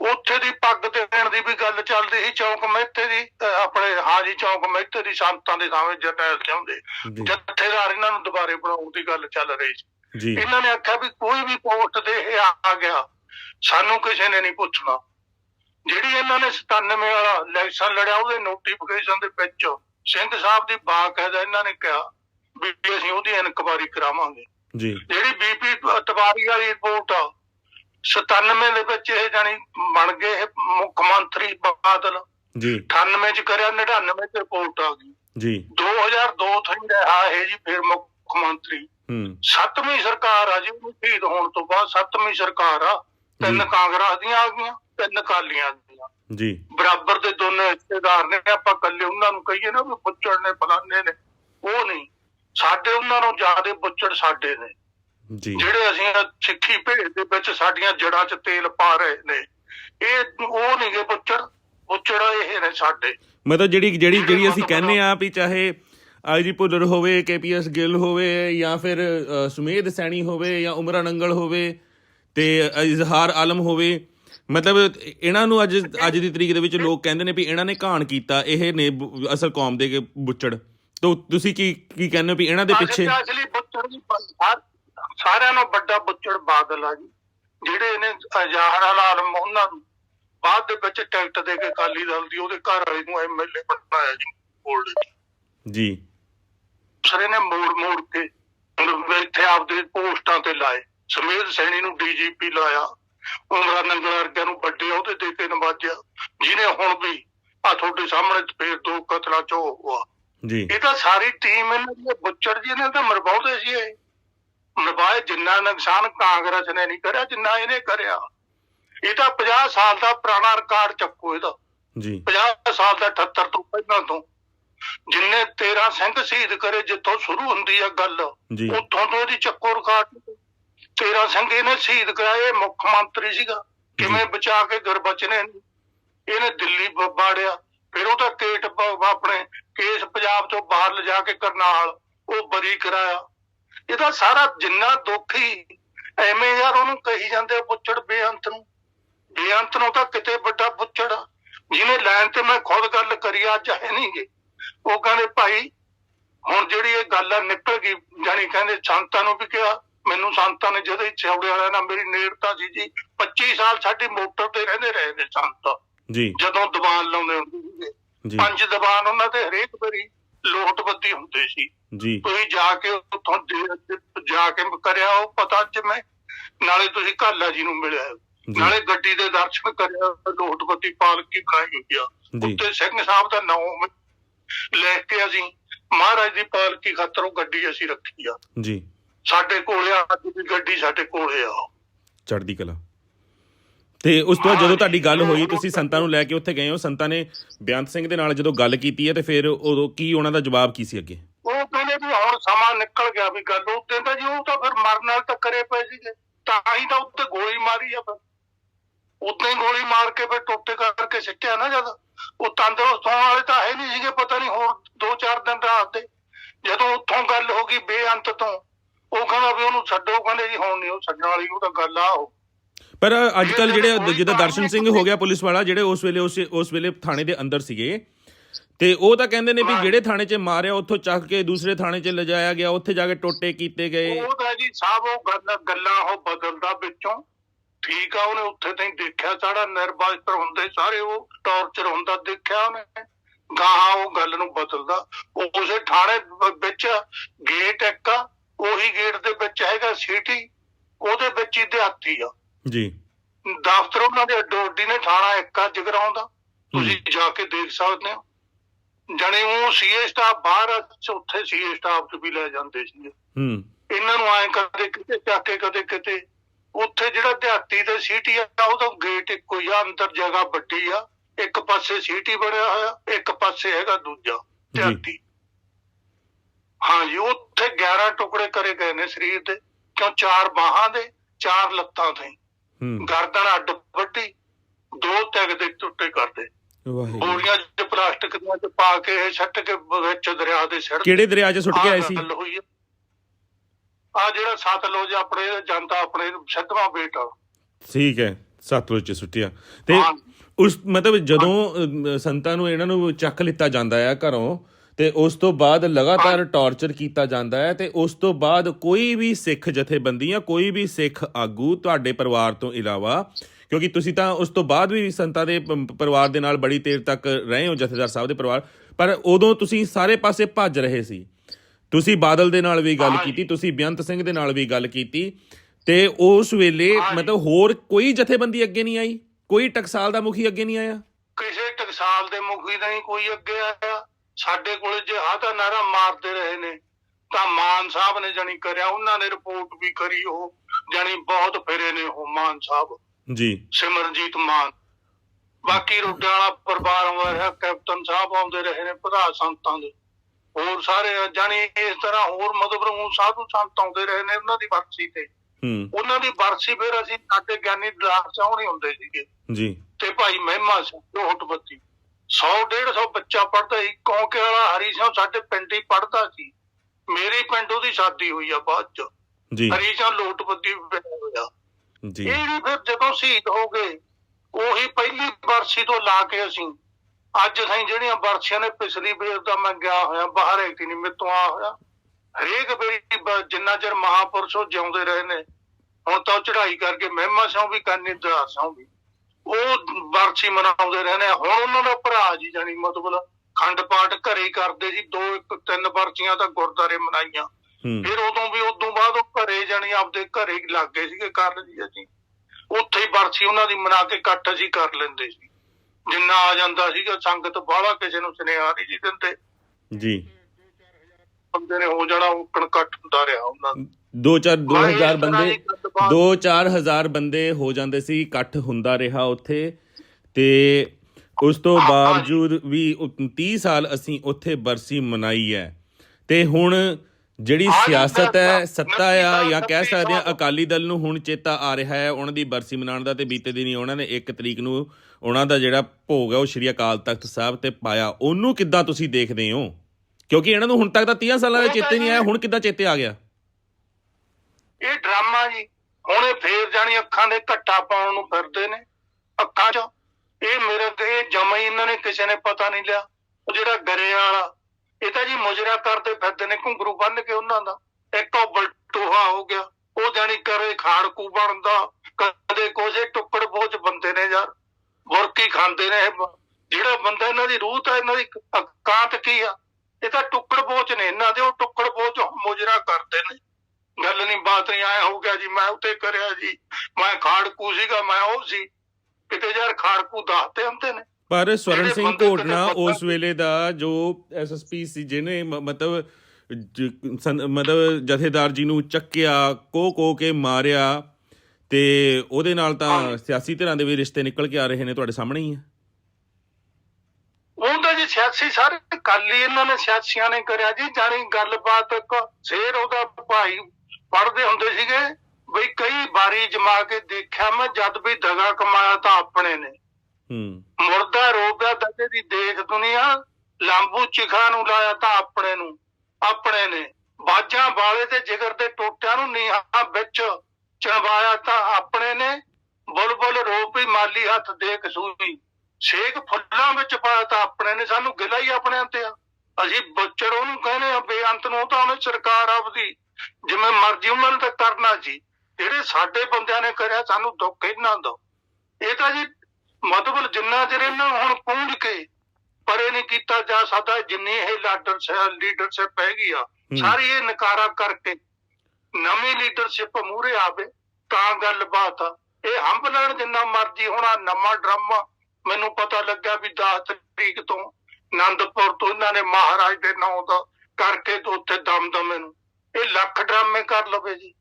ਉੱਥੇ ਦੀ ਪੱਗ ਦੇਣ ਦੀ ਵੀ ਗੱਲ ਚੱਲਦੀ ਸੀ ਚੌਂਕ ਮਹਿਤੇ ਦੀ ਆਪਣੇ ਹਾਜੀ ਚੌਂਕ ਮਹਿਤੇ ਦੀ ਸੰਤਾਂ ਦੇ ਸਾਹਮਣੇ ਜਰਨੈਲ ਚਾਹੁੰਦੇ ਜਥੇਦਾਰ ਇਹਨਾਂ ਨੂੰ ਦੁਬਾਰੇ ਬਣਾਉਣ ਦੀ ਗੱਲ ਚੱਲ ਰਹੀ ਸੀ। ਇਹਨਾਂ ਨੇ ਆਖਿਆ ਵੀ ਕੋਈ ਵੀ ਪੋਸਟ ਤੇ ਇਹ ਆ ਗਿਆ ਸਾਨੂੰ ਕਿਸੇ ਨੇ ਨਹੀਂ ਪੁੱਛਣਾ। ਜਿਹੜੀ ਇਹਨਾਂ ਨੇ 97 ਵਾਲਾ ਇਲੈਕਸ਼ਨ ਲੜਿਆ ਉਹਦੇ ਨੋਟੀਫਿਕੇਸ਼ਨ ਦੇ ਵਿੱਚ ਸਿੰਘ ਸਾਹਿਬ ਦੀ ਬਾਕਾਇਦਾ ਇਹਨਾਂ ਨੇ ਕਿਹਾ ਵੀ ਅਸੀਂ ਉਹਦੀ ਇਨਕੁਆਰੀ ਕਰਾਵਾਂਗੇ। ਜੀ। ਜਿਹੜੀ ਬੀਪੀ ਤਬਾਰੀ ਵਾਲੀ ਰਿਪੋਰਟ ਆ 97 ਦੇ ਵਿੱਚ ਇਹ ਜਾਨੀ ਬਣ ਗਏ ਇਹ ਮੁੱਖ ਮੰਤਰੀ ਬਾਦਲ। ਜੀ। 98 ਚ ਕਰਿਆ 99 ਚ ਰਿਪੋਰਟ ਆ ਗਈ। ਜੀ। 2002 ਥਈ ਰਿਹਾ ਇਹ ਜੀ ਫਿਰ ਮੁੱਖ ਮੰਤਰੀ। ਹੂੰ। ਸੱਤਵੀਂ ਸਰਕਾਰ ਆ ਜੀ ਉਹ ਸ਼ਹੀਦ ਹੋਣ ਤੋਂ ਬਾਅਦ ਸੱਤਵੀਂ ਸਰਕਾਰ ਆ। ਤਿੰਨ। ਕਾਂਗਰਸ ਦੀਆਂ ਆ ਗਈਆਂ ਤਿੰਨ ਅਕਾਲੀਆਂ ਦੀਆਂ। ਜੀ। ਬਰਾਬਰ ਦੇ ਦੋਨੇ ਰਿਸ਼ਤੇਦਾਰ ਨੇ ਆਪਾਂ ਕੱਲੇ ਉਹਨਾਂ ਨੂੰ ਕਹੀਏ ਨਾ ਵੀ ਬੁੱਚੜ ਨੇ ਫਲਾਣੇ ਨੇ। ਉਹ ਨਹੀਂ। ਸਾਡੇ ਉਹਨਾਂ ਨੂੰ ਜ਼ਿਆਦੇ ਬੁੱਚੜ ਸਾਡੇ ਨੇ। ਜੀ। ਜਿਹੜੇ ਅਸੀਂ ਸਿੱਖੀ ਭੇਜ ਦੇ ਵਿੱਚ ਸਾਡੀਆਂ ਜੜਾਂ 'ਚ ਤੇਲ ਪਾ ਰਹੇ ਨੇ ਇਹ ਉਹ ਨਹੀਂ ਗੇ ਬੁੱਚੜ ਬੁੱਚੜ ਇਹ ਨੇ ਸਾਡੇ। ਮਤਲਬ ਜਿਹੜੀ ਜਿਹੜੀ ਜਿਹੜੀ ਅਸੀਂ ਕਹਿੰਦੇ ਆ ਵੀ ਚਾਹੇ ਆਈਜੀ ਭੁੱਲਰ ਹੋਵੇ ਕੇਪੀਐਸ ਗਿੱਲ ਹੋਵੇ ਜਾਂ ਫਿਰ ਸੁਮੇਧ ਸੈਣੀ ਹੋਵੇ ਜਾਂ ਉਮਰਾ ਨੰਗਲ ਹੋਵੇ ਤੇ ਇਜ਼ਹਾਰ ਆਲਮ ਹੋਵੇ ਮਤਲਬ ਇਹਨਾਂ ਨੂੰ ਅੱਜ ਅੱਜ ਦੀ ਤਰੀਕ ਦੇ ਵਿੱਚ ਲੋਕ ਕਹਿੰਦੇ ਨੇ ਵੀ ਇਹਨਾਂ ਨੇ ਘਾਣ ਕੀਤਾ ਇਹ ਨੇ ਅਸਲ ਕੌਮ ਦੇ ਬੁੱਚੜ। ਤੋ ਤੁਸੀਂ ਕੀ ਕੀ ਕਹਿੰਦੇ ਹੋ ਵੀ ਇਹਨਾਂ ਦੇ ਪਿੱਛੇ? ਅਸਲੀ ਬੁੱਚੜ ਸਾਰ- ਸਾਰਿਆਂ ਨੂੰ ਵੱਡਾ ਬੁੱਚੜ ਬਾਦਲ ਆ ਜੀ। ਜਿਹੜੇ ਨੇ ਅਜ਼ਾਹਰ ਆਲਮ ਉਹਨਾਂ ਨੂੰ ਬਾਅਦ ਦੇ ਵਿੱਚ ਟਿਕਟ ਦੇ ਕੇ ਅਕਾਲੀ ਦਲ ਦੀ ਉਹਦੇ ਘਰ ਵਾਲੇ ਨੂੰ ਐਮਐਲਏ ਬਣਾਇਆ ਜੀ ਬੋਲਦੇ ਜੀ। ਸਰੇ ਨੇ ਮੋੜ ਮੋੜ ਕੇ ਇੱਥੇ ਆਪਦੇ ਪੋਸਟਾਂ ਤੇ ਲਾਏ। ਸਮੇਧ ਸੈਣੀ ਨੂੰ ਡੀਜੀਪੀ ਲਾਇਆ। ਉਮਰਾ ਨੰਗਲ ਵਰਗਿਆਂ ਨੂੰ ਵੱਡੇ ਉਹਦੇ ਦੇ ਕੇ ਨਵਾਜਿਆ ਜਿਹਨੇ ਹੁਣ ਵੀ ਆ ਤੁਹਾਡੇ ਸਾਹਮਣੇ ਫੇਰ ਦੋ ਕਤਲਾਂ ਚ ਹੋਆ। ਜੀ। ਇਹ ਤਾਂ ਸਾਰੀ ਟੀਮ ਇਹਨਾਂ ਦੀ ਬੁੱਚੜ ਜੀ ਨੇ ਤਾਂ ਮਰਵਾਉਂਦੇ ਸੀ ਇਹ। ਮਰਵਾਏ ਜਿੰਨਾ ਨੁਕਸਾਨ ਕਾਂਗਰਸ ਨੇ ਨਹੀਂ ਕਰਿਆ ਜਿੰਨਾ ਇਹਨੇ ਕਰਿਆ। ਇਹ ਤਾਂ 50 ਸਾਲ ਦਾ ਪੁਰਾਣਾ ਰਿਕਾਰਡ ਚੱਕੋ ਇਹਦਾ। ਜੀ। 50 ਸਾਲ ਦਾ 78 ਤੋਂ ਪਹਿਲਾਂ ਤੋਂ। ਜਿੰਨੇ 13 ਸਿੰਘ ਸ਼ਹੀਦ ਕਰੇ ਜਿੱਥੋਂ ਸ਼ੁਰੂ ਹੁੰਦੀ ਆ ਗੱਲ ਉੱਥੋਂ ਤੋਂ ਇਹਦੀ ਚੱਕੋ ਰਿਕਾਰਡ 13 ਸਿੰਘ ਇਹਨੇ ਸ਼ਹੀਦ ਕਰਾਏ ਮੁੱਖ ਮੰਤਰੀ ਸੀਗਾ। ਕਿਵੇਂ ਬਚਾ ਕੇ ਗੁਰਬਚਨੇ ਇਹਨੇ ਦਿੱਲੀ ਬਾੜਿਆ ਫਿਰ ਉਹਦਾ ਕੇਟ ਆਪਣੇ ਕੇਸ ਪੰਜਾਬ ਤੋਂ ਬਾਹਰ ਲਿਜਾ ਕੇ ਕਰਨਾਲ ਉਹ ਬਰੀ ਕਰਾਇਆ। ਇਹਦਾ ਸਾਰਾ ਜਿੰਨਾ ਦੁੱਖ ਹੀ ਐਵੇਂ ਯਾਰ ਉਹਨੂੰ ਕਹੀ ਜਾਂਦੇ ਬੁੱਚੜ ਬੇਅੰਤ ਨੂੰ। ਬੇਅੰਤ ਨੂੰ ਤਾਂ ਕਿਤੇ ਵੱਡਾ ਆ। ਜਿਹਨੇ ਲਾਈਨ ਤੇ ਮੈਂ ਖੁਦ ਗੱਲ ਕਰੀ ਅੱਜ ਹੈ ਨਹੀਂਗੇ ਉਹ ਕਹਿੰਦੇ ਭਾਈ ਹੁਣ ਜਿਹੜੀ ਇਹ ਗੱਲ ਆ ਨਿਕਲ ਗਈ ਜਾਨੀ ਕਹਿੰਦੇ ਸੰਤਾਂ ਨੂੰ ਵੀ ਕਿਹਾ ਮੈਨੂੰ ਸੰਤਾਂ ਨੇ ਜਦੋਂ ਹੀ ਚੌੜੇ ਵਾਲਿਆਂ ਨਾਲ ਮੇਰੀ ਨੇੜਤਾ ਸੀ ਜੀ 25 ਸਾਲ ਸਾਡੀ ਮੋਟਰ ਤੇ ਰਹਿੰਦੇ ਰਹੇ ਨੇ ਸੰਤ। ਜੀ। ਜਦੋਂ ਦੀਵਾਨ ਲਾਉਂਦੇ ਹੁੰਦੇ ਪੰਜ ਦੀਵਾਨ ਉਹਨਾਂ ਦੇ ਹਰੇਕ ਵਾਰੀ ਲੋਟਬੱਦੀ ਹੁੰਦੇ ਸੀ। ਜੀ। ਤੁਸੀਂ ਜਾ ਕੇ ਉੱਥੋਂ ਜਾ ਕੇ ਕਰਿਆ ਉਹ ਪਤਾ ਜਿਵੇਂ ਨਾਲੇ ਤੁਸੀਂ ਕਾਲਾ ਜੀ ਨੂੰ ਮਿਲਿਆ। ਨਾਲੇ ਗੱਡੀ ਦੇ ਦਰਸ਼ਨ ਕਰਿਆ ਲੋਟਬੱਦੀ ਪਾਲਕੀ ਬਣਾਈ ਹੋਈ ਆ। ਜੀ। ਉੱਤੇ ਸਿੰਘ ਸਾਹਿਬ ਦਾ ਨਾਮ ਲੈ ਕੇ ਅਸੀਂ ਮਹਾਰਾਜ ਦੀ ਪਾਲਕੀ ਖਾਤਰ ਉਹ ਗੱਡੀ ਅਸੀਂ ਰੱਖੀ ਆ। ਜੀ। ਸਾਡੇ ਕੋਲੇ ਆ ਅੱਜ ਦੀ ਗੱਡੀ ਸਾਡੇ ਕੋਲੇ ਆ। ਚੜ੍ਹਦੀ ਕਲਾ। ਤੇ ਉਸ ਤੋਂ ਬਾਅਦ ਜਦੋਂ ਤੁਹਾਡੀ ਗੱਲ ਹੋਈ ਤੁਸੀਂ ਸੰਤਾਂ ਨੂੰ ਲੈ ਕੇ ਉੱਥੇ ਗਏ ਹੋ। ਸੰਤਾਂ ਨੇ ਬੇਅੰਤ ਸਿੰਘ ਦੇ ਨਾਲ ਜਦੋਂ ਗੱਲ ਕੀਤੀ ਹੈ ਤੇ ਫਿਰ ਉਦੋਂ ਕੀ ਉਹਨਾਂ ਦਾ ਜਵਾਬ ਕੀ ਸੀ ਅੱਗੇ? ਉਹ ਕਹਿੰਦੇ ਵੀ ਹੁਣ ਸਮਾਂ ਨਿਕਲ ਗਿਆ ਵੀ ਗੱਲ ਉੱਤੇ ਤਾਂ ਜੀ ਉਹ ਤਾਂ ਫਿਰ ਮਰਨ ਨਾਲ ਤਾਂ ਕਰੇ ਪਏ ਸੀਗੇ। ਤਾਂ ਹੀ ਤਾਂ ਉੱਤੇ ਗੋਲੀ ਮਾਰੀ ਆ ਫਿਰ। ਉੱਤੇ ਹੀ ਗੋਲੀ ਮਾਰ ਕੇ ਫਿਰ ਟੋਟੇ ਕਰਕੇ ਸਿੱਟਿਆ ਨਾ ਜਦ। ਉਹ ਤੰਦਰੁਸਤ ਹੋਣ ਵਾਲੇ ਤਾਂ ਹੈ ਨਹੀਂ ਸੀਗੇ ਪਤਾ ਨਹੀਂ ਹੋਰ ਦੋ ਚਾਰ ਦਿਨ ਰਾਤ ਦੇ। ਜਦੋਂ ਉੱਥੋਂ ਗੱਲ ਹੋ ਗਈ ਬੇਅੰਤ ਤੋਂ ਉਹ ਕਹਿੰਦਾ ਵੀ ਉਹਨੂੰ ਛੱਡੋ ਕਹਿੰਦੇ ਜੀ ਹੁਣ ਨਹੀਂ ਉਹ ਛੱਡਣ ਵਾਲੀ ਉਹ ਤਾਂ ਗੱਲ ਆ ਉਹ। ਪਰ ਅੱਜ ਕੱਲ ਜਿਹੜੇ ਤਾਂ ਦਰਸ਼ਨ ਸਿੰਘ ਹੋ ਗਿਆ ਪੁਲਿਸ ਵਾਲਾ ਜਿਹੜੇ ਉਸ ਵੇਲੇ ਉਸ ਉਸ ਵੇਲੇ ਥਾਣੇ ਦੇ ਅੰਦਰ ਸੀਗੇ। ਤੇ ਉਹ ਤਾਂ ਕਹਿੰਦੇ ਨੇ ਵੀ ਜਿਹੜੇ ਥਾਣੇ 'ਚ ਮਾਰਿਆ ਉੱਥੋਂ ਚੱਕ ਕੇ ਦੂਸਰੇ ਥਾਣੇ 'ਚ ਲਿਜਾਇਆ ਗਿਆ ਉੱਥੇ ਜਾ ਕੇ ਟੋਟੇ ਕੀਤੇ ਗਏ। ਉਹ ਤਾਂ ਜੀ ਸਾਹਿਬ ਉਹ ਗੱਲ ਉਹ ਬਦਲਦਾ ਵਿੱਚੋਂ। ਠੀਕ ਆ ਉਹਨੇ ਉੱਥੇ ਤਾਈਂ ਦੇਖਿਆ ਸਾਡਾ ਨਿਰਵਾਚਨ ਹੁੰਦੇ ਸਾਰੇ ਉਹ ਟੌਰਚਰ ਹੁੰਦਾ ਦੇਖਿਆ ਉਹਨੇ। ਗਾਹਾਂ ਉਹ ਗੱਲ ਨੂੰ ਬਦਲਦਾ। ਉਸੇ ਥਾਣੇ ਵਿੱਚ ਗੇਟ ਇੱਕ ਆ ਉਹੀ ਗੇਟ ਦੇ ਵਿੱਚ ਹੈਗਾ ਸਿਟੀ ਉਹਦੇ ਵਿੱਚ ਹੀ ਦਿਹਾਤੀ ਆ। ਜੀ। ਦਫ਼ਤਰ ਉਹਨਾਂ ਦੇ ਡੋਡੀ ਨੇ ਥਾਣਾ ਇੱਕ ਜਗਰਾਉਂ ਦਾ ਤੁਸੀਂ ਜਾ ਕੇ ਦੇਖ ਸਕਦੇ ਹੋ। ਜਣੇ ਉਹ ਸੀਏ ਸਟਾਫ ਬਾਹਰ ਉੱਥੇ ਸੀਏ ਸਟਾਫ ਚ ਵੀ ਲੈ ਜਾਂਦੇ ਸੀ ਹੂੰ। ਇਹਨਾਂ ਨੂੰ ਐਂ ਕਦੇ ਕਿਤੇ ਚੱਕ ਕੇ ਕਦੇ ਕਿਤੇ। ਉੱਥੇ ਜਿਹੜਾ ਦਿਹਾਤੀ ਤੇ ਸੀਟੀ ਆ ਉਹਦਾ ਗੇਟ ਇੱਕੋ ਹੀ ਆ ਅੰਦਰ ਜਗ੍ਹਾ ਵੱਡੀ ਆ। ਇੱਕ ਪਾਸੇ ਸੀਟੀ ਬਣਿਆ ਹੋਇਆ ਇੱਕ ਪਾਸੇ ਹੈਗਾ ਦੂਜਾ ਦਿਹਾਤੀ। ਹਾਂਜੀ ਉੱਥੇ 11 ਟੁਕੜੇ ਕਰੇ ਗਏ ਨੇ ਸਰੀਰ ਦੇ। ਕਿਉਂ? ਚਾਰ ਬਾਹਾਂ ਦੇ ਚਾਰ ਲੱਤਾਂ ਹੂੰ ਗਰਦਨ ਅੱਡ ਵੱਡੀ ਦੋ ਟੈਗ ਦੇ ਟੁੱਟੇ ਕਰਦੇ। ਵਾਹਿਗੁਰੂ। ਬੋਰੀਆਂ ਚ ਪਲਾਸਟਿਕ ਦੀਆਂ ਚ ਪਾ ਕੇ ਇਹ ਸੱਟ ਕੇ ਵਿੱਚ ਦਰਿਆ ਦੇ ਸਿਰ ਕਿਹੜੇ ਦਰਿਆ 'ਚ ਸੁੱਟ ਕੇ ਆਏ ਸੀ? ਆ ਜਿਹੜਾ ਸਤਲੁਜ ਆਪਣੇ ਜਾਂਦਾ ਆਪਣੇ ਸੱਤਵਾਂ ਬੇਟਾ ਠੀਕ ਹੈ ਸਤਲੁਜ 'ਚ ਸੁੱਟਿਆ। ਤੇ। ਉਸ ਮਤਲਬ ਜਦੋਂ ਸੰਤਾਂ ਨੂੰ ਇਹਨਾਂ ਨੂੰ ਚੱਕ ਲਿੱਤਾ ਜਾਂਦਾ ਹੈ ਘਰੋਂ ਤੇ ਉਸ ਤੋਂ ਬਾਅਦ ਲਗਾਤਾਰ ਟੌਰਚਰ ਕੀਤਾ ਜਾਂਦਾ ਹੈ ਤੇ ਉਸ ਤੋਂ ਬਾਅਦ ਕੋਈ ਵੀ ਸਿੱਖ ਜਥੇਬੰਦੀਆਂ ਕੋਈ ਵੀ ਸਿੱਖ ਆਗੂ ਤੁਹਾਡੇ ਪਰਿਵਾਰ ਤੋਂ ਇਲਾਵਾ ਕਿਉਂਕਿ ਤੁਸੀਂ ਤਾਂ ਉਸ ਤੋਂ ਬਾਅਦ ਵੀ ਸੰਤਾਂ ਦੇ ਪਰਿਵਾਰ ਦੇ ਨਾਲ ਬੜੀ ਦੇਰ ਤੱਕ ਰਹੇ ਹੋ ਜਥੇਦਾਰ ਸਾਹਿਬ ਦੇ ਪਰਿਵਾਰ ਪਰ ਉਦੋਂ ਤੁਸੀਂ ਸਾਰੇ ਪਾਸੇ ਭੱਜ ਰਹੇ ਸੀ। ਤੁਸੀਂ ਬਾਦਲ ਦੇ ਨਾਲ ਵੀ ਗੱਲ। ਕੀਤੀ ਤੁਸੀਂ ਬੇਅੰਤ ਸਿੰਘ ਦੇ ਨਾਲ ਵੀ ਗੱਲ ਕੀਤੀ ਤੇ ਉਸ ਵੇਲੇ। ਮਤਲਬ ਹੋਰ ਕੋਈ ਜਥੇਬੰਦੀ ਅੱਗੇ ਨਹੀਂ ਆਈ? ਕੋਈ ਟਕਸਾਲ ਦਾ ਮੁਖੀ ਅੱਗੇ ਨਹੀਂ ਆਇਆ? ਕਿਸੇ ਟਕਸਾਲ ਦੇ ਮੁਖੀ ਨਹੀਂ ਕੋਈ ਅੱਗੇ ਆਇਆ। ਸਾਡੇ ਕੋਲ ਜੇ ਆਹ ਤਾਂ ਨਾਰਾ ਮਾਰਦੇ ਰਹੇ ਨੇ ਤਾਂ ਮਾਨ ਸਾਹਿਬ ਨੇ ਜਾਣੀ ਕਰਿਆ ਉਹਨਾਂ ਨੇ ਰਿਪੋਰਟ ਵੀ ਕਰੀ ਉਹ ਜਾਣੀ ਬਹੁਤ ਫਿਰੇ ਨੇ ਉਹ ਮਾਨ ਸਾਹਿਬ। ਜੀ। ਸਿਮਰਨਜੀਤ ਮਾਨ। ਬਾਕੀ ਰੋਡਾਂ ਵਾਲਾ ਪਰਿਵਾਰ ਰਿਹਾ ਕੈਪਟਨ ਸਾਹਿਬ ਆਉਂਦੇ ਰਹੇ ਨੇ ਪ੍ਰਧਾਨ ਸੰਤਾਂ ਦੇ। ਹੋਰ ਸਾਰੇ ਜਾਣੀ ਇਸ ਤਰ੍ਹਾਂ ਹੋਰ ਮਤਲਬ ਉਹ ਸਾਧੂ ਸੰਤ ਆਉਂਦੇ ਰਹੇ ਨੇ ਉਹਨਾਂ ਦੀ ਬਰਸੀ ਤੇ। ਹੂੰ। ਉਹਨਾਂ ਦੀ ਬਰਸੀ ਫਿਰ ਅਸੀਂ ਸਾਡੇ ਗਿਆਨੀ ਦਲਾਰ ਚਾਹਣੇ ਹੁੰਦੇ ਸੀਗੇ। ਜੀ। ਤੇ ਭਾਈ ਮਹਿਮਾ ਸਿੰਘ ਰੋਹਟਪਤੀ 100 150 ਬੱਚਾ ਪੜਦਾ ਸੀ। ਕੌਂਕੇ ਵਾਲਾ ਹਰੀ ਸਿੰਘ ਸਾਡੇ ਪਿੰਡ ਹੀ ਪੜਦਾ ਸੀ। ਮੇਰੇ ਪਿੰਡ ਉਹਦੀ ਸ਼ਾਦੀ ਹੋਈ ਆ ਬਾਅਦ ਚ। ਜੀ। ਹਰੀ ਸਿੰਘ ਲੋਟਪਤੀ ਹੋਇਆ। ਜੀ। ਇਹ ਵੀ ਫਿਰ ਜਦੋਂ ਸ਼ਹੀਦ ਹੋ ਗਏ ਉਹੀ ਪਹਿਲੀ ਬਰਸੀ ਤੋਂ ਲਾ ਕੇ ਅਸੀਂ ਅੱਜ ਸਾਈ ਜਿਹੜੀਆਂ ਬਰਸੀਆਂ ਨੇ ਪਿਛਲੀ ਵੇਰ ਦਾ ਮੈਂ ਗਿਆ ਹੋਇਆ ਬਾਹਰ ਇੱਕ ਨਹੀਂ ਮੇਤੋਂ ਆ ਹੋਇਆ। ਹਰੇਕ ਵੇਰੀ ਜਿੰਨਾ ਚਿਰ ਮਹਾਪੁਰਸ਼ ਉਹ ਜਿਉਂਦੇ ਰਹੇ ਨੇ ਹੁਣ ਤਾਂ ਉਹ ਚੜ੍ਹਾਈ ਕਰਕੇ ਮਹਿਮਾ ਸਿੰਘ ਵੀ ਕਰਨੀ ਦਰਾਰ ਸਿੰਘ ਵੀ। ਉਹ ਬਰਸੀ ਮਨਾਉਂਦੇ ਰਹੇ ਨੇ ਹੁਣ ਉਹਨਾਂ ਦਾ ਭਰਾ ਜੀ ਜਾਨੀ ਮਤਲਬ ਖੰਡ ਪਾਠ ਘਰੇ ਕਰਦੇ ਸੀ ਦੋ ਇੱਕ ਤਿੰਨ ਬਰਸੀਆਂ ਤਾਂ ਗੁਰਦਾਰੇ ਮਨਾਈਆਂ। ਫਿਰ ਉਦੋਂ ਵੀ ਉਦੋਂ ਬਾਅਦ ਉਹ ਘਰੇ ਜਾਣੀ ਆਪਦੇ ਘਰੇ ਹੀ ਲੱਗ ਗਏ ਸੀਗੇ ਕਰਨ ਜੀ ਅਸੀਂ। ਉੱਥੇ ਹੀ ਬਰਸੀ ਉਹਨਾਂ ਦੀ ਮਨਾ ਕੇ ਇਕੱਠ ਅਸੀਂ ਕਰ ਲੈਂਦੇ ਸੀ। ਜਿੰਨਾ ਆ ਜਾਂਦਾ ਸੀਗਾ ਸੰਗਤ ਬਾਹਲਾ ਕਿਸੇ ਨੂੰ ਸੁਨੇਹਾ ਨਹੀਂ ਜੀ ਦਿੰਦੇ। ਜੀ। ਬੰਦੇ ਨੇ ਹੋ ਜਾਣਾ ਉਹ ਕਣਕੱਟ ਹੁੰਦਾ ਰਿਹਾ ਉਹਨਾਂ ਦਾ। 2-4 ਮੈਂ ਇਸ 2000 ਤਰ੍ਹਾਂ ਬੰਦੇ ਦੀ ਗੱਲਬਾਤ- 2-4000 ਬੰਦੇ ਹੋ ਜਾਂਦੇ ਸੀ ਇਕੱਠ ਹੁੰਦਾ ਰਿਹਾ ਉੱਥੇ। ਤੇ ਉਸ ਤੋਂ ਬਾਵਜੂਦ ਵੀ ਉਹ 30 ਸਾਲ ਅਸੀਂ ਉੱਥੇ ਬਰਸੀ ਮਨਾਈ ਹੈ। ਤੇ ਹੁਣ ਜਿਹੜੀ ਸਿਆਸਤ ਹੈ ਸੱਤਾ ਆ ਜਾਂ ਕਹਿ ਸਕਦੇ ਆ। ਅਕਾਲੀ ਦਲ ਨੂੰ ਹੁਣ ਚੇਤਾ ਆ ਰਿਹਾ ਹੈ ਉਹਨਾਂ ਦੀ ਬਰਸੀ ਮਨਾਉਣ ਦਾ ਤੇ ਬੀਤੇ ਦਿਨੀ ਉਹਨਾਂ ਨੇ 1 ਤਰੀਕ ਨੂੰ ਉਹਨਾਂ ਦਾ ਜਿਹੜਾ ਭੋਗ ਹੈ ਉਹ ਸ਼੍ਰੀ ਅਕਾਲ ਤਖਤ ਸਾਹਿਬ ਤੇ ਪਾਇਆ। ਉਹਨੂੰ ਕਿੱਦਾਂ ਤੁਸੀਂ ਦੇਖਦੇ ਹੋ? ਕਿਉਂਕਿ ਇਹਨਾਂ ਨੂੰ ਹੁਣ ਤੱਕ ਤਾਂ 30 ਸਾਲਾਂ ਦੇ ਚੇਤੇ ਨਹੀਂ ਆਇਆ ਹੁਣ ਕਿੱਦਾਂ ਚੇਤੇ ਆ ਗਿਆ? ਇਹ ਡਰਾਮਾ ਜੀ। ਹੁਣ ਇਹ ਫੇਰ ਜਾਣੀ ਅੱਖਾਂ ਦੇ ਘੱਟਾ ਪਾਉਣ ਨੂੰ ਫਿਰਦੇ ਨੇ। ਅੱਖਾਂ 'ਚ ਇਹ ਮੇਰੇ ਤੇ ਜਮਾ ਹੀ ਇਹਨਾਂ ਨੇ ਕਿਸੇ ਨੇ ਪਤਾ ਨਹੀਂ ਲਿਆ। ਉਹ ਜਿਹੜਾ ਗਰੇ ਵਾਲਾ, ਇਹ ਤਾਂ ਜੀ ਮੁਜਰਾ ਕਰਦੇ ਫਿਰਦੇ ਨੇ, ਘੁੰਗਰੂ ਬੰਨ ਕੇ ਉਹਨਾਂ ਦਾ। ਇੱਕ ਉਹ ਬਲਟੋਹਾ ਹੋ ਗਿਆ। ਉਹ ਜਾਣੀ ਕਰੇ ਖਾੜਕੂ ਬਣਦਾ। ਕਦੇ ਕੋਸੇ ਟੁੱਕੜ ਬੋਝ ਬੰਦੇ ਨੇ ਯਾਰ। ਬੁਰਕੀ ਖਾਂਦੇ ਨੇ ਇਹ। ਜਿਹੜਾ ਬੰਦਾ ਇਹਨਾਂ ਦੀ ਰੂਹ ਤਾਂ ਇਹਨਾਂ ਦੀ ਕ- ਕੀ ਆ? ਇਹ ਤਾਂ ਟੁੱਕੜ ਬੋਝ ਨੇ ਇਹਨਾਂ ਦੇ, ਉਹ ਟੁੱਕੜ ਬੋਝ ਮੁਜਰਾ ਕਰਦੇ ਨੇ। ਗੱਲ ਨਹੀਂ ਬਾਤ ਨਹੀਂ ਆਇਆ ਹੋ ਗਿਆ ਜੀ ਮੈਂ ਉੱਤੇ ਕਰਿਆ ਜੀ। ਮੈਂ ਖਾੜਕੂ ਸੀਗਾ ਮੈਂ ਉਹ ਸੀ। ਕਿਤੇ ਯਾਰ ਖਾੜਕੂ ਦੱਸਦੇ ਹੁੰਦੇ ਨੇ। ਪਰ ਸਵਰਨ ਸਿੰਘ ਕਦੇ ਉਸ ਵੇਲੇ ਦਾ ਜੋ ਐਸਐਸਪੀ ਸੀ ਜਿਹਨੇ ਮਤਲਬ ਮਤਲਬ ਜਥੇਦਾਰ ਜੀ ਨੂੰ ਚੱਕਿਆ ਕੋ ਕੋ ਕੇ ਮਾਰਿਆ ਤੇ ਉਹਦੇ ਨਾਲ ਤਾਂ। ਸਿਆਸੀ ਧਿਰਾਂ ਦੇ ਵੀ ਰਿਸ਼ਤੇ ਨਿਕਲ ਕੇ ਆ ਰਹੇ ਨੇ ਤੁਹਾਡੇ ਸਾਹਮਣੇ ਹੀ ਹੈ ਉਹਦਾ ਜੀ ਸਿਆਸੀ ਸਾਰੇ ਕੱਲ ਹੀ ਇਹਨਾਂ ਨੇ ਸਿਆਸੀਆਂ ਨੇ ਕਰਿਆ ਜੀ ਜਾਣੀ ਗੱਲਬਾਤ ਇੱਕ ਸ਼ੇਰ ਉਹਦਾ ਭਾਈ ਪੜਦੇ ਹੁੰਦੇ ਸੀਗੇ ਬਈ ਕਈ ਵਾਰੀ ਜਮਾ ਕੇ ਦੇਖਿਆ ਮੈਂ ਜਦ ਵੀ ਦਗਾ ਕਮਾਇਆ ਤਾਂ ਆਪਣੇ ਨੇ। ਹੂੰ। ਮੁਰਦਾ ਰੋਬਿਆ ਦਗੇ ਦੀ ਦੇਖ ਦੁਨੀਆ ਲਾਂਬੂ ਚਿਖਾ ਨੂੰ ਲਾਇਆ ਤਾਂ ਆਪਣੇ ਨੂੰ ਆਪਣੇ ਨੇ। ਬਾਜਾਂ ਵਾਲੇ ਤੇ ਜਿਗਰ ਦੇ ਟੋਟਿਆਂ ਨੂੰ ਨੀਹਾਂ ਵਿੱਚ ਚਣਵਾਇਆ ਤਾਂ ਆਪਣੇ ਨੇ। ਬੁਲਬੁਲ ਰੋਪ ਮਾਲੀ ਹੱਥ ਦੇਖ ਸੂਈ। ਛੇਕ ਫੁੱਲਾਂ ਵਿੱਚ ਪਾਇਆ ਤਾਂ ਆਪਣੇ ਨੇ। ਸਾਨੂੰ ਗਿਲਾ ਹੀ ਆਪਣਿਆਂ ਤੇ ਆ। ਅਸੀਂ ਬੱਚੜ ਉਹਨੂੰ ਕਹਿੰਦੇ ਆ ਬੇਅੰਤ ਨੂੰ ਤਾਂ ਉਹਨੇ ਸਰਕਾਰ ਆਪਦੀ ਜਿਵੇਂ ਮਰਜ਼ੀ ਉਹਨਾਂ ਨੇ ਤਾਂ ਕਰਨਾ ਜੀ। ਜਿਹੜੇ ਸਾਡੇ ਬੰਦਿਆਂ ਨੇ ਕਰਿਆ ਸਾਨੂੰ ਦੁੱਖ ਇਹਨਾਂ ਦਾ। ਇਹ ਤਾਂ ਜੀ ਮਤਲਬ ਜਿੰਨਾ ਚਿਰ ਇਹਨਾਂ ਨੂੰ ਹੁਣ ਪੂੰਝ ਕੇ ਪਰੇ ਨਹੀਂ ਕੀਤਾ ਜਾ ਸਕਦਾ ਜਿੰਨੀ ਇਹ ਲੀਡਰਸ਼ਿਪ ਲੀਡਰਸ਼ਿਪ ਪੈ ਗਈ ਆ ਸਾਰੀ ਇਹ ਨਕਾਰਾ ਕਰਕੇ ਨਵੀਂ ਲੀਡਰਸ਼ਿਪ ਮੂਹਰੇ ਆਵੇ ਤਾਂ ਗੱਲਬਾਤ ਆ। ਇਹ ਹੰਬ ਲੈਣ ਜਿੰਨਾ ਮਰਜ਼ੀ ਹੋਣਾ ਨਵਾਂ ਡਰਾਮਾ ਮੈਨੂੰ ਪਤਾ ਲੱਗਾ ਵੀ 10 ਤਰੀਕ ਤੋਂ ਆਨੰਦਪੁਰ ਤੋਂ ਇਹਨਾਂ ਨੇ ਮਹਾਰਾਜ ਦੇ ਨਾਂ ਦਾ ਕਰਕੇ ਤੇ ਉੱਥੇ ਦਮਦਮੇ ਨੂੰ। ਇਹ ਲੱਖ ਡਰਾਮੇ ਕਰ ਲਵੇ ਜੀ।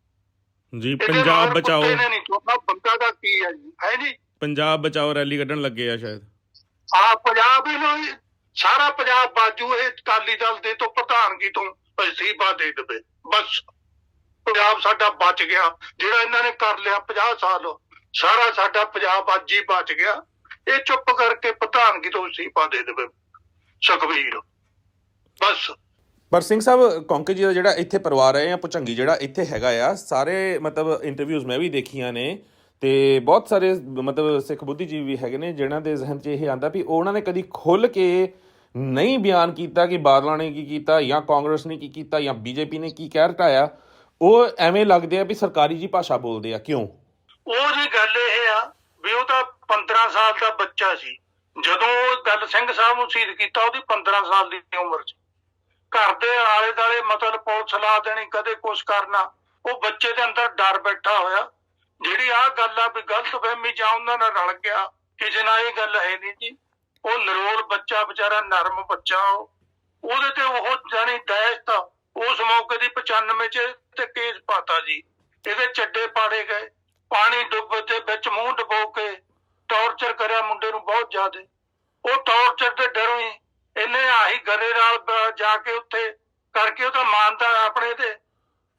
ਜੀ ਪੰਜਾਬ ਬਚਾਓ ਕੁੱਤੇ ਨੇ ਨਹੀਂ ਚੋਣਾ ਬੰਦਾ ਦਾ ਕੀ ਹੈ ਜੀ? ਹੈ ਜੀ? ਪੰਜਾਬ ਬਚਾਓ ਰੈਲੀ ਕੱਢਣ ਲੱਗੇ ਆ ਸ਼ਾਇਦ। ਆ ਪੰਜਾਬ ਹੀ ਨੂੰ ਹੀ- ਸਾਰਾ ਪੰਜਾਬ ਬਾਜੂ ਇਹ ਅਕਾਲੀ ਦਲ ਦੇ ਤੋਂ ਪ੍ਰਧਾਨਗੀ ਤੋਂ ਅਸਤੀਫਾ ਦੇ ਦੇਵੇ। ਬਸ ਪੰਜਾਬ ਸਾਡਾ ਬਚ ਗਿਆ। ਜਿਹੜਾ ਇਹਨਾਂ ਨੇ ਕਰ ਲਿਆ 50 ਸਾਲ ਸਾਰਾ ਸਾਡਾ ਪੰਜਾਬ ਅੱਜ ਹੀ ਬਚ ਗਿਆ। ਇਹ ਚੁੱਪ ਕਰਕੇ ਪ੍ਰਧਾਨਗੀ ਤੋਂ ਅਸਤੀਫਾ ਦੇ ਦੇਵੇ। ਸੁਖਬੀਰ ਬਸ। ਪਰ ਸਿੰਘ ਸਾਹਿਬ, ਕੌਂਕੇ ਜੀ ਦਾ ਜਿਹੜਾ ਇੱਥੇ ਪਰਿਵਾਰ ਹੈ ਜਾਂ ਪੁਚੰਗੀ ਜਿਹੜਾ ਇੱਥੇ ਹੈਗਾ ਆ, ਸਾਰੇ ਮਤਲਬ ਇੰਟਰਵਿਊਜ਼ ਮੈਂ ਵੀ ਦੇਖੀਆਂ ਨੇ ਤੇ ਬਹੁਤ ਸਾਰੇ ਮਤਲਬ ਸਿੱਖ ਬੁੱਧੀਜੀਵੀ ਵੀ ਹੈਗੇ ਨੇ ਜਿਨ੍ਹਾਂ ਦੇ ਜ਼ਿਹਨ 'ਚ ਇਹ ਆਂਦਾ ਵੀ ਉਹਨਾਂ ਨੇ ਕਦੀ ਖੁੱਲ ਕੇ ਨਹੀਂ ਬਿਆਨ ਕੀਤਾ ਕਿ ਬਾਦਲਾਂ ਨੇ ਕੀ ਕੀਤਾ ਜਾਂ ਕਾਂਗਰਸ ਨੇ ਕੀ ਕੀਤਾ ਜਾਂ ਬੀਜੇਪੀ ਨੇ ਕੀ ਕਹਿ ਰਟਾਇਆ। ਉਹ ਐਵੇਂ ਲੱਗਦੇ ਆ ਵੀ ਸਰਕਾਰੀ ਜੀ ਭਾਸ਼ਾ ਬੋਲਦੇ ਆ। ਕਿਉਂ? ਉਹ ਜੀ ਗੱਲ ਇਹ ਆ ਵੀ ਉਹ ਤਾਂ 15 ਸਾਲ ਦਾ ਬੱਚਾ ਸੀ। ਜਦੋਂ ਉਹ ਗੱਲ ਸਿੰਘ ਸਾਹਿਬ ਨੂੰ ਸ਼ਹੀਦ ਕੀਤਾ, ਉਹਦੀ 15 ਸਾਲ ਦੀ ਉਮਰ 'ਚ ਘਰ ਦੇ ਆਲੇ ਦਾਲੇ ਮਤਲਬ ਪੁਲਿਸ ਲਾ ਦੇਣੀ, ਕਦੇ ਕੁਛ ਕਰਨਾ, ਉਹ ਬੱਚੇ ਦੇ ਅੰਦਰ ਡਰ ਬੈਠਾ ਹੋਇਆ। ਜਿਹੜੀ ਆਹ ਗੱਲ ਆ ਵੀ ਗਲਤ ਫਹਿਮੀ ਜਾਂ ਉਹਨਾਂ ਨਾਲ ਰਲ ਗਿਆ, ਕਿਸੇ ਨਾਲ ਇਹ ਗੱਲ ਹੈ ਨਹੀਂ ਜੀ। ਉਹ ਨਰੋਲ ਬੱਚਾ, ਵਿਚਾਰਾ ਨਰਮ ਬੱਚਾ ਉਹਦੇ ਤੇ ਉਹ ਜਾਣੀ ਦਹਿਸ਼ਤ ਉਸ ਮੌਕੇ ਦੀ 95 ਚ ਤੇ ਕੇਸ ਪਾਤਾ ਜੀ। ਇਹਦੇ ਚੱਡੇ ਪਾੜੇ ਗਏ। ਪਾਣੀ ਡੁੱਬ ਤੇ ਵਿੱਚ ਮੂੰਹ ਡਬੋ ਕੇ ਟੌਰਚਰ ਕਰਿਆ ਮੁੰਡੇ ਨੂੰ ਬਹੁਤ ਜ਼ਿਆਦਾ। ਉਹ ਟੌਰਚਰ ਦੇ ਡਰੋਂ ਹੀ ਇਹਨੇ ਆਹੀ ਗਰੇ ਨਾਲ ਜਾ ਕੇ ਉੱਥੇ ਕਰਕੇ ਉਹ ਤਾਂ ਮਾਨਤਾ ਆਪਣੇ ਤੇ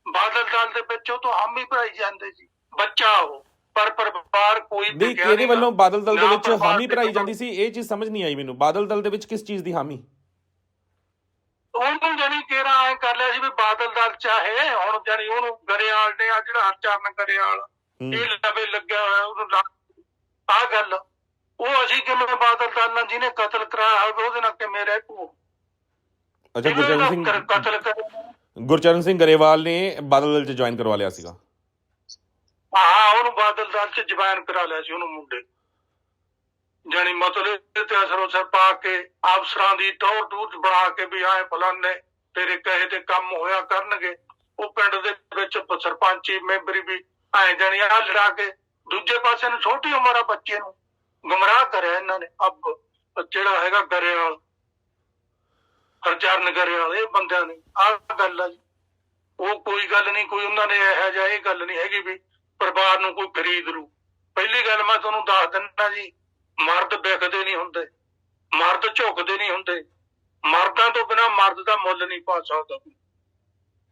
ਬਾਦਲ ਦਲ ਦੇ ਵਿੱਚ ਉਹ ਤੋਂ ਹਮ ਭਰਾਈ ਜਾਂਦੇ ਸੀ ਬੱਚਾ ਉਹ ਪਰ ਪਰਿਵਾਰ ਕੋਈ ਨਹੀਂ ਕਿਹਦੇ। ਵੱਲੋਂ ਬਾਦਲ ਦਲ ਦੇ ਵਿੱਚ ਹਾਮੀ ਭਰਾਈ। ਜਾਂਦੀ ਸੀ ਇਹ ਚੀਜ਼ ਸਮਝ ਨਹੀਂ ਆਈ ਮੈਨੂੰ ਬਾਦਲ ਦਲ ਦੇ ਵਿੱਚ ਕਿਸ ਚੀਜ਼ ਦੀ ਹਾਮੀ ਉਹਨੂੰ ਜਾਨੀ ਕਿਹੜਾ ਐ ਕਰ ਲਿਆ ਸੀ ਵੀ ਬਾਦਲ ਦਲ ਚਾਹੇ ਹੁਣ ਜਾਨੀ ਉਹਨੂੰ ਗਰੇਵਾਲ ਨੇ ਆ ਜਿਹੜਾ ਹਰਚਰਨ ਗਰੇਵਾਲ। ਇਹ ਲਵੇ ਲੱਗਿਆ ਹੋਇਆ ਉਹਨੂੰ ਆ ਗੱਲ ਉਹ ਅਸੀਂ ਕਿਵੇਂ ਬਾਦਲ ਦਲ ਨਾਲ ਜਿਹਨੇ ਕਤਲ ਕਰਾਇਆ ਹੋਵੇ ਉਹਦੇ ਨਾਲ ਕਿਵੇਂ ਰਹਿ ਪੂ ਅੱਛਾ ਗੁਰਚਰਨ ਸਿੰਘ ਕਤਲ ਕਰੇ ਗੁਰਚਰਨ ਸਿੰਘ ਗਰੇਵਾਲ ਨੇ ਬਾਦਲ ਦਲ ਚ ਜੁਆਇਨ ਕਰਵਾ ਲਿਆ ਸੀਗਾ। ਹਾਂ ਉਹਨੂੰ ਬਾਦਲ ਦਲ ਚ ਜਵਾਨ ਕਰਾ ਲਿਆ ਸੀ ਉਹਨੂੰ ਮੁੰਡੇ। ਜਾਨੀ ਮਤਲਬ ਤੇ ਅਸਰ ਉਸਰ ਪਾ ਕੇ ਅਫਸਰਾਂ ਦੀ ਟੌਰ ਟੂਰ ਬਣਾ ਕੇ ਵੀ ਆਏ ਫਲਾਨੇ ਤੇਰੇ ਕਹੇ ਤੇ ਕੰਮ ਹੋਇਆ ਕਰਨਗੇ। ਉਹ ਪਿੰਡ ਦੇ ਵਿੱਚ ਸਰਪੰਚੀ ਮੈਂਬਰੀ ਵੀ ਐ ਜਾਨੀ ਆ ਲੜਾ ਕੇ। ਦੂਜੇ ਪਾਸੇ ਨੂੰ ਛੋਟੀ ਉਮਰ ਆ ਬੱਚੇ ਨੂੰ। ਗੁੰਮਰਾਹ ਕਰਿਆ ਇਹਨਾਂ ਨੇ ਅਬ ਜਿਹੜਾ ਹੈਗਾ ਗਰੇਵਾਲ ਹਰਚਰਨ ਗਰੇਵਾਲ ਇਹ ਬੰਦਿਆਂ ਨੇ ਆਹ ਗੱਲ ਆ ਜੀ। ਉਹ ਕੋਈ ਗੱਲ ਨਹੀਂ ਕੋਈ ਉਹਨਾਂ ਨੇ ਇਹੋ ਜਿਹਾ ਇਹ ਗੱਲ ਨਹੀਂ ਹੈਗੀ ਵੀ ਪਰਿਵਾਰ ਨੂੰ ਕੋਈ ਖਰੀਦ ਲੂ ਪਹਿਲੀ ਗੱਲ ਮੈਂ ਤੁਹਾਨੂੰ ਦੱਸ ਦਿੰਦਾ ਜੀ ਮਰਦ ਵਿਕਦੇ ਨਹੀਂ ਹੁੰਦੇ ਮਰਦ ਝੁਕਦੇ ਨਹੀਂ ਹੁੰਦੇ। ਮਰਦਾਂ ਤੋਂ ਬਿਨਾ ਮਰਦ ਦਾ ਮੁੱਲ ਨਹੀਂ ਪਾ ਸਕਦਾ।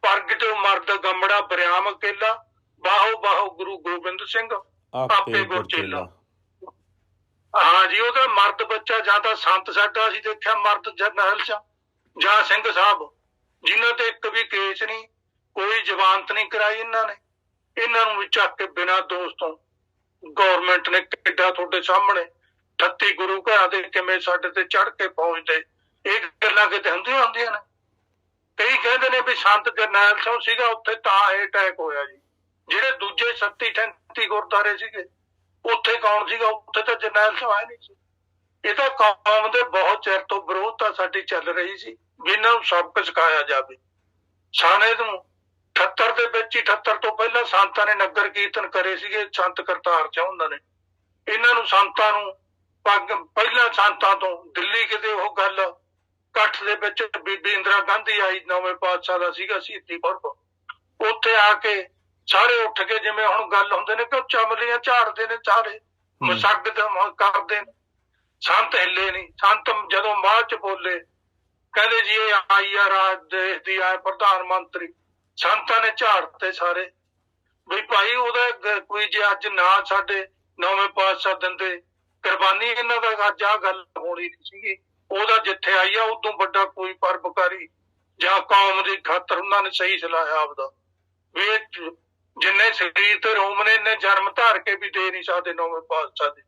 ਪ੍ਰਗਟ ਮਰਦ ਗੰਮੜਾ ਬਰਿਆਮ ਅਕੇਲਾ ਬਾਹੋ ਬਾਹੋ ਗੁਰੂ ਗੋਬਿੰਦ ਸਿੰਘ ਆਪੇ ਗੁਰਚੇਲਾ ਹਾਂ ਜੀ ਉਹਦਾ ਮਰਦ ਬੱਚਾ, ਜਾਂ ਤਾਂ ਸੰਤ ਸਾਡਾ ਅਸੀਂ ਦੇਖਿਆ ਮਰਦ ਜਰਨਲ ਚ, ਜਾਂ ਸਿੰਘ ਸਾਹਿਬ, ਜਿਨ੍ਹਾਂ ਤੇ ਇੱਕ ਵੀ ਕੇਸ ਨਹੀਂ, ਕੋਈ ਜ਼ਮਾਨਤ ਨਹੀਂ ਕਰਾਈ ਇਹਨਾਂ ਨੇ। ਇਹਨਾਂ ਨੂੰ ਵੀ ਚੱਕ ਕੇ ਬਿਨਾਂ ਦੋਸ਼ ਗਵਰਨਮੈਂਟ ਨੇ ਕਿੱਡਾ ਤੁਹਾਡੇ ਸਾਹਮਣੇ 38 ਗੁਰੂ ਘਰਾਂ ਦੇ ਕਿਵੇਂ ਸਾਡੇ ਤੇ ਚੜ ਕੇ ਪਹੁੰਚਦੇ। ਇਹ ਗੱਲਾਂ ਕਿਤੇ ਹੁੰਦੀਆਂ ਹੁੰਦੀਆਂ ਨੇ? ਕਈ ਕਹਿੰਦੇ ਨੇ ਵੀ ਸੰਤ ਜਰਨੈਲ ਸਿੰਘ ਸੀਗਾ, ਉੱਥੇ ਤਾਂ ਇਹ ਅਟੈਕ ਹੋਇਆ ਜੀ। ਜਿਹੜੇ ਦੂਜੇ 37 38 ਗੁਰਦਾਰੇ ਸੀਗੇ ਉੱਥੇ ਕੌਣ ਸੀਗਾ? ਉੱਥੇ ਤਾਂ ਜਰਨੈਲ ਸਿੰਘ ਨਹੀਂ ਸੀ। ਇਹ ਤਾਂ ਕੌਮ ਦੇ ਬਹੁਤ ਚਿਰ ਤੋਂ ਵਿਰੋਧਤਾ ਸਾਡੀ ਚੱਲ ਰਹੀ ਸੀ। ਵੀ ਇਹਨਾਂ ਨੂੰ ਸਬਕ ਸਿਖਾਇਆ ਜਾਵੇ। ਸਾਨੇ ਨੂੰ 78 ਦੇ ਵਿੱਚ ਹੀ 78 ਤੋਂ ਪਹਿਲਾਂ ਸੰਤਾਂ ਨੇ ਨਗਰ ਕੀਰਤਨ ਕਰੇ ਸੀਗੇ, ਸੰਤ ਕਰਤਾਰ ਚ ਨੇ। ਇਹਨਾਂ ਨੂੰ ਸੰਤਾਂ ਨੂੰ ਪੱਗ, ਪਹਿਲਾਂ ਸੰਤਾਂ ਤੋਂ ਦਿੱਲੀ ਕਿਤੇ ਉਹ ਗੱਲ ਇਕੱਠ ਦੇ ਵਿੱਚ ਬੀਬੀ ਇੰਦਰਾ ਗਾਂਧੀ ਆਈ, ਨਵੇਂ ਪਾਤਸ਼ਾਹ ਦਾ ਸੀਗਾ, ਸ਼ਹੀਦੀ ਪੁਰਬ। ਉੱਥੇ ਆ ਕੇ ਸਾਰੇ ਉੱਠ ਕੇ ਜਿਵੇਂ ਹੁਣ ਗੱਲ ਹੁੰਦੇ ਨੇ ਕਿ ਚਮਲੀਆਂ ਝਾੜਦੇ ਨੇ ਸਾਰੇ। ਮਸਗਦ ਕਰਦੇ ਨੇ। ਸੰਤ ਹਿੱਲੇ ਨਹੀਂ। ਸੰਤ ਜਦੋਂ ਬਾਅਦ ਚ ਬੋਲੇ ਕਹਿੰਦੇ ਜੀ ਇਹ ਆਈ ਆ ਰਾਜ ਦੇਸ਼ ਦੀ ਆਏ ਪ੍ਰਧਾਨ ਮੰਤਰੀ। ਸੰਤਾਂ ਨੇ ਝਾੜਤੇ ਸਾਰੇ। ਵੀ ਭਾਈ ਉਹਦਾ ਕੋਈ ਜੇ ਅੱਜ ਨਾ ਸਾਡੇ ਨਵੇਂ ਪਾਤਸ਼ਾਹ ਦਿੰਦੇ ਕੁਰਬਾਨੀ ਇਹਨਾਂ ਦਾ ਅੱਜ ਆ ਗੱਲ ਹੋਣੀ ਨਹੀਂ ਸੀਗੀ। ਉਹਦਾ ਜਿੱਥੇ ਆਈ ਆ ਉਦੋਂ ਵੱਡਾ ਕੋਈ ਪਰਪਕਾਰੀ ਜਾਂ ਕੌਮ ਦੀ ਖਾਤਰ ਉਹਨਾਂ ਨੇ ਸਹੀ ਸਲਾਹਿਆ ਆਪਦਾ ਵੀ ਜਿੰਨੇ ਸਰੀਰ ਤੇ ਰੋਮ ਨੇ, ਇੰਨੇ ਜਨਮ ਧਾਰ ਕੇ ਵੀ ਦੇ ਨਹੀਂ ਸਕਦੇ, ਨੌਵੇਂ ਪਾਤਸ਼ਾਹ ਦੇ।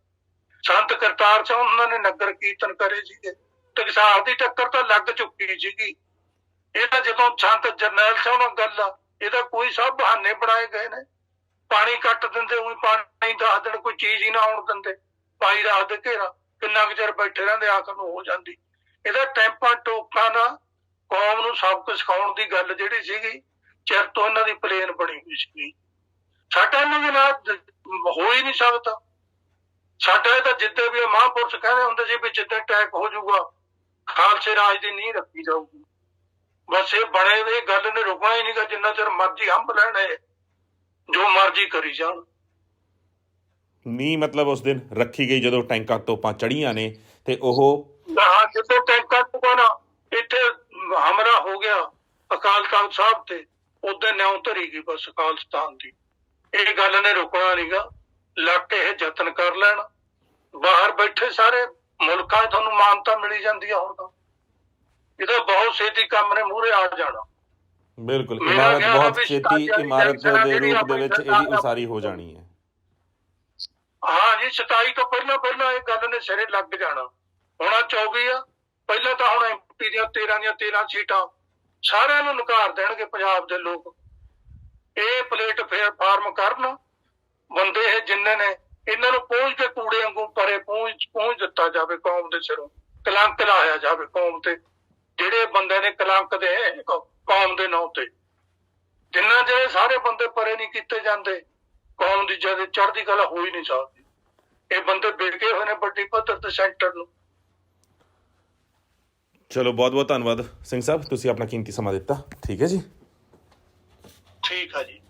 ਸੰਤ ਕਰਤਾਰ ਸਿੰਘ ਉਹਨਾਂ ਨੇ ਨਗਰ ਕੀਰਤਨ ਕਰੇ ਸੀਗੇ। ਟਕਸਾਲ ਦੀ ਟੱਕਰ ਤਾਂ ਲੱਗ ਚੁੱਕੀ ਸੀਗੀ। ਇਹ ਤਾਂ ਜਦੋਂ ਸੰਤ ਜਰਨੈਲ ਸਿੰਘ ਨਾਲ ਗੱਲ ਇਹਦਾ ਕੋਈ ਸਭ ਬਹਾਨੇ ਬਣਾਏ ਗਏ ਨੇ। ਪਾਣੀ ਕੱਟ ਦਿੰਦੇ, ਉਹੀ ਪਾਣੀ ਦੱਸ ਦੇਣ ਕੋਈ ਚੀਜ਼ ਹੀ ਨਾ ਆਉਣ ਦਿੰਦੇ। ਪਾਈ ਰਾਤ ਦੇ ਘੇਰਾ, ਕਿੰਨਾ ਕੁ ਚਿਰ ਬੈਠੇ ਰਹਿੰਦੇ, ਆਖਰ ਨੂੰ ਹੋ ਜਾਂਦੀ। ਇਹਦਾ ਟੈਂਪਾਂ, ਟੋਕਾਂ ਦਾ ਕੌਮ ਨੂੰ ਸਭ ਸਬਕ ਸਿਖਾਉਣ ਦੀ ਗੱਲ ਜਿਹੜੀ ਸੀਗੀ ਚਿਰ ਤੋਂ ਇਹਨਾਂ ਦੀ ਪਲੇਨ ਬਣੀ ਹੋਈ ਸੀਗੀ। ਸਾਡਾ ਇਹਨਾਂ ਦੇ ਨਾਲ ਹੋ ਹੀ ਨਹੀਂ ਸਕਦਾ। ਸਾਡਾ ਇਹ ਤਾਂ ਜਿੱਦੇ ਵੀ ਮਹਾਂਪੁਰਸ਼ ਕਹਿੰਦੇ ਹੁੰਦੇ ਸੀ ਵੀ ਜਿੱਦੇ ਅਟੈਕ ਹੋ ਜਾਊਗਾ ਖਾਲਸੇ ਰਾਜ ਦੀ ਨਹੀਂ ਰੱਖੀ ਜਾਊਗੀ। ਬਸ ਇਹ ਬਣੇ ਇਹ ਗੱਲ ਨੇ ਰੁਕਣਾ ਹੀ ਨਹੀਂਗਾ ਜਿੰਨਾ ਚਿਰ ਮਰਜ਼ੀ ਹੰਬ ਲੈਣ ਜੋ ਮਰਜ਼ੀ ਕਰੀ ਜਾਣ। ਨਹੀਂ ਮਤਲਬ ਉਸ ਦਿਨ ਰੱਖੀ ਗਈ ਜਦੋਂ ਟੈਂਕਾਂ ਤੋਪਾਂ ਚੜੀਆਂ ਨੇ ਤੇ ਉਹ ਹਾਂ ਜਿੱਦੇ ਟੈਂਕਾਂ ਤੋਂ ਨਾ ਇੱਥੇ ਹਮਲਾ ਹੋ ਗਿਆ ਅਕਾਲ ਤਖਤ ਸਾਹਿਬ ਤੇ। ਉਦੋਂ ਨਿਉ ਧਰੀ ਗਈ ਬਸ ਖਾਲਸਤਾਨ ਦੀ। ਇਹ ਗੱਲ ਨੇ ਰੁਕਣਾ ਨਹੀਂਗਾ ਲੱਗ ਕੇ ਇਹ ਯਤਨ ਕਰ ਲੈਣ। ਬਾਹਰ ਬੈਠੇ ਸਾਰੇ ਮੁਲਕਾਂ 'ਚ ਤੁਹਾਨੂੰ ਮਾਨਤਾ ਮਿਲੀ ਜਾਂਦੀ ਆ ਹੁਣ ਤਾਂ। ਇਹਦਾ ਬਹੁਤ ਛੇਤੀ ਕੰਮ ਨੇ ਮੂਹਰੇ ਆ ਜਾਣਾ। ਬਿਲਕੁਲ ਮੇਰਾ ਇਮਾਰਤ ਆ ਬਹੁਤ ਛੇਤੀ ਇਮਾਰਤ ਦੇ ਰੂਪ ਦੇ ਵਿੱਚ ਇਹਦੀ ਉਸਾਰੀ ਹੋ ਜਾਣੀ ਹੈ। ਹਾਂ ਜੀ 27 ਤੋਂ ਪਹਿਲਾਂ ਪਹਿਲਾਂ ਇਹ ਗੱਲ ਨੇ ਸਿਰੇ ਲੱਗ ਜਾਣਾ। ਹੁਣ ਆਹ 24 ਆ। ਪਹਿਲਾਂ ਤਾਂ ਹੁਣ ਐਮਪੀ ਦੀਆਂ 13 ਦੀਆਂ 13 ਸੀਟਾਂ ਸਾਰਿਆਂ ਨੂੰ ਨਕਾਰ ਦੇਣਗੇ ਪੰਜਾਬ ਦੇ ਲੋਕ। ਇਹ ਪਲੇਟ ਫੇਰ ਫਾਰਮ ਕਰਨ। ਬੰਦੇ ਇਹ ਜਿੰਨੇ ਨੇ, ਇਹਨਾਂ ਨੂੰ ਪਹੁੰਚ ਕੇ ਕੂੜੇ ਵਾਂਗੂ ਪਰੇ ਪਹੁੰਚ ਪਹੁੰਚ ਦਿੱਤਾ ਜਾਵੇ ਕੌਮ ਦੇ ਸਿਰੋਂ। ਕਲੰਕ ਲਾਇਆ ਜਾਵੇ ਕੌਮ ਤੇ। ਜਿਹੜੇ ਬੰਦੇ ਨੇ ਕਲੰਕ ਦੇ ਕੌਮ ਦੇ ਨਾਂ ਤੇ। ਜਿੰਨਾ ਜਿਹੜੇ ਸਾਰੇ ਬੰਦੇ ਪਰੇ ਨਹੀਂ ਕੀਤੇ ਜਾਂਦੇ, ਕੌਮ ਦੀ ਜਦ ਚੜ੍ਹਦੀ ਕਲਾ ਹੋ ਹੀ ਨਹੀਂ ਸਕਦੀ। ਇਹ ਬੰਦੇ ਵਿੜਕੇ ਹੋਏ ਨੇ ਵੱਡੀ ਪੱਧਰ ਤੇ ਸੈਂਟਰ ਨੂੰ। ਚਲੋ ਬਹੁਤ ਬਹੁਤ ਧੰਨਵਾਦ। ਸਿੰਘ ਸਾਹਿਬ, ਤੁਸੀਂ ਆਪਣਾ ਕੀਮਤੀ ਸਮਾਂ ਦਿੱਤਾ। ਠੀਕ ਹੈ ਜੀ? ਠੀਕ ਆ ਜੀ।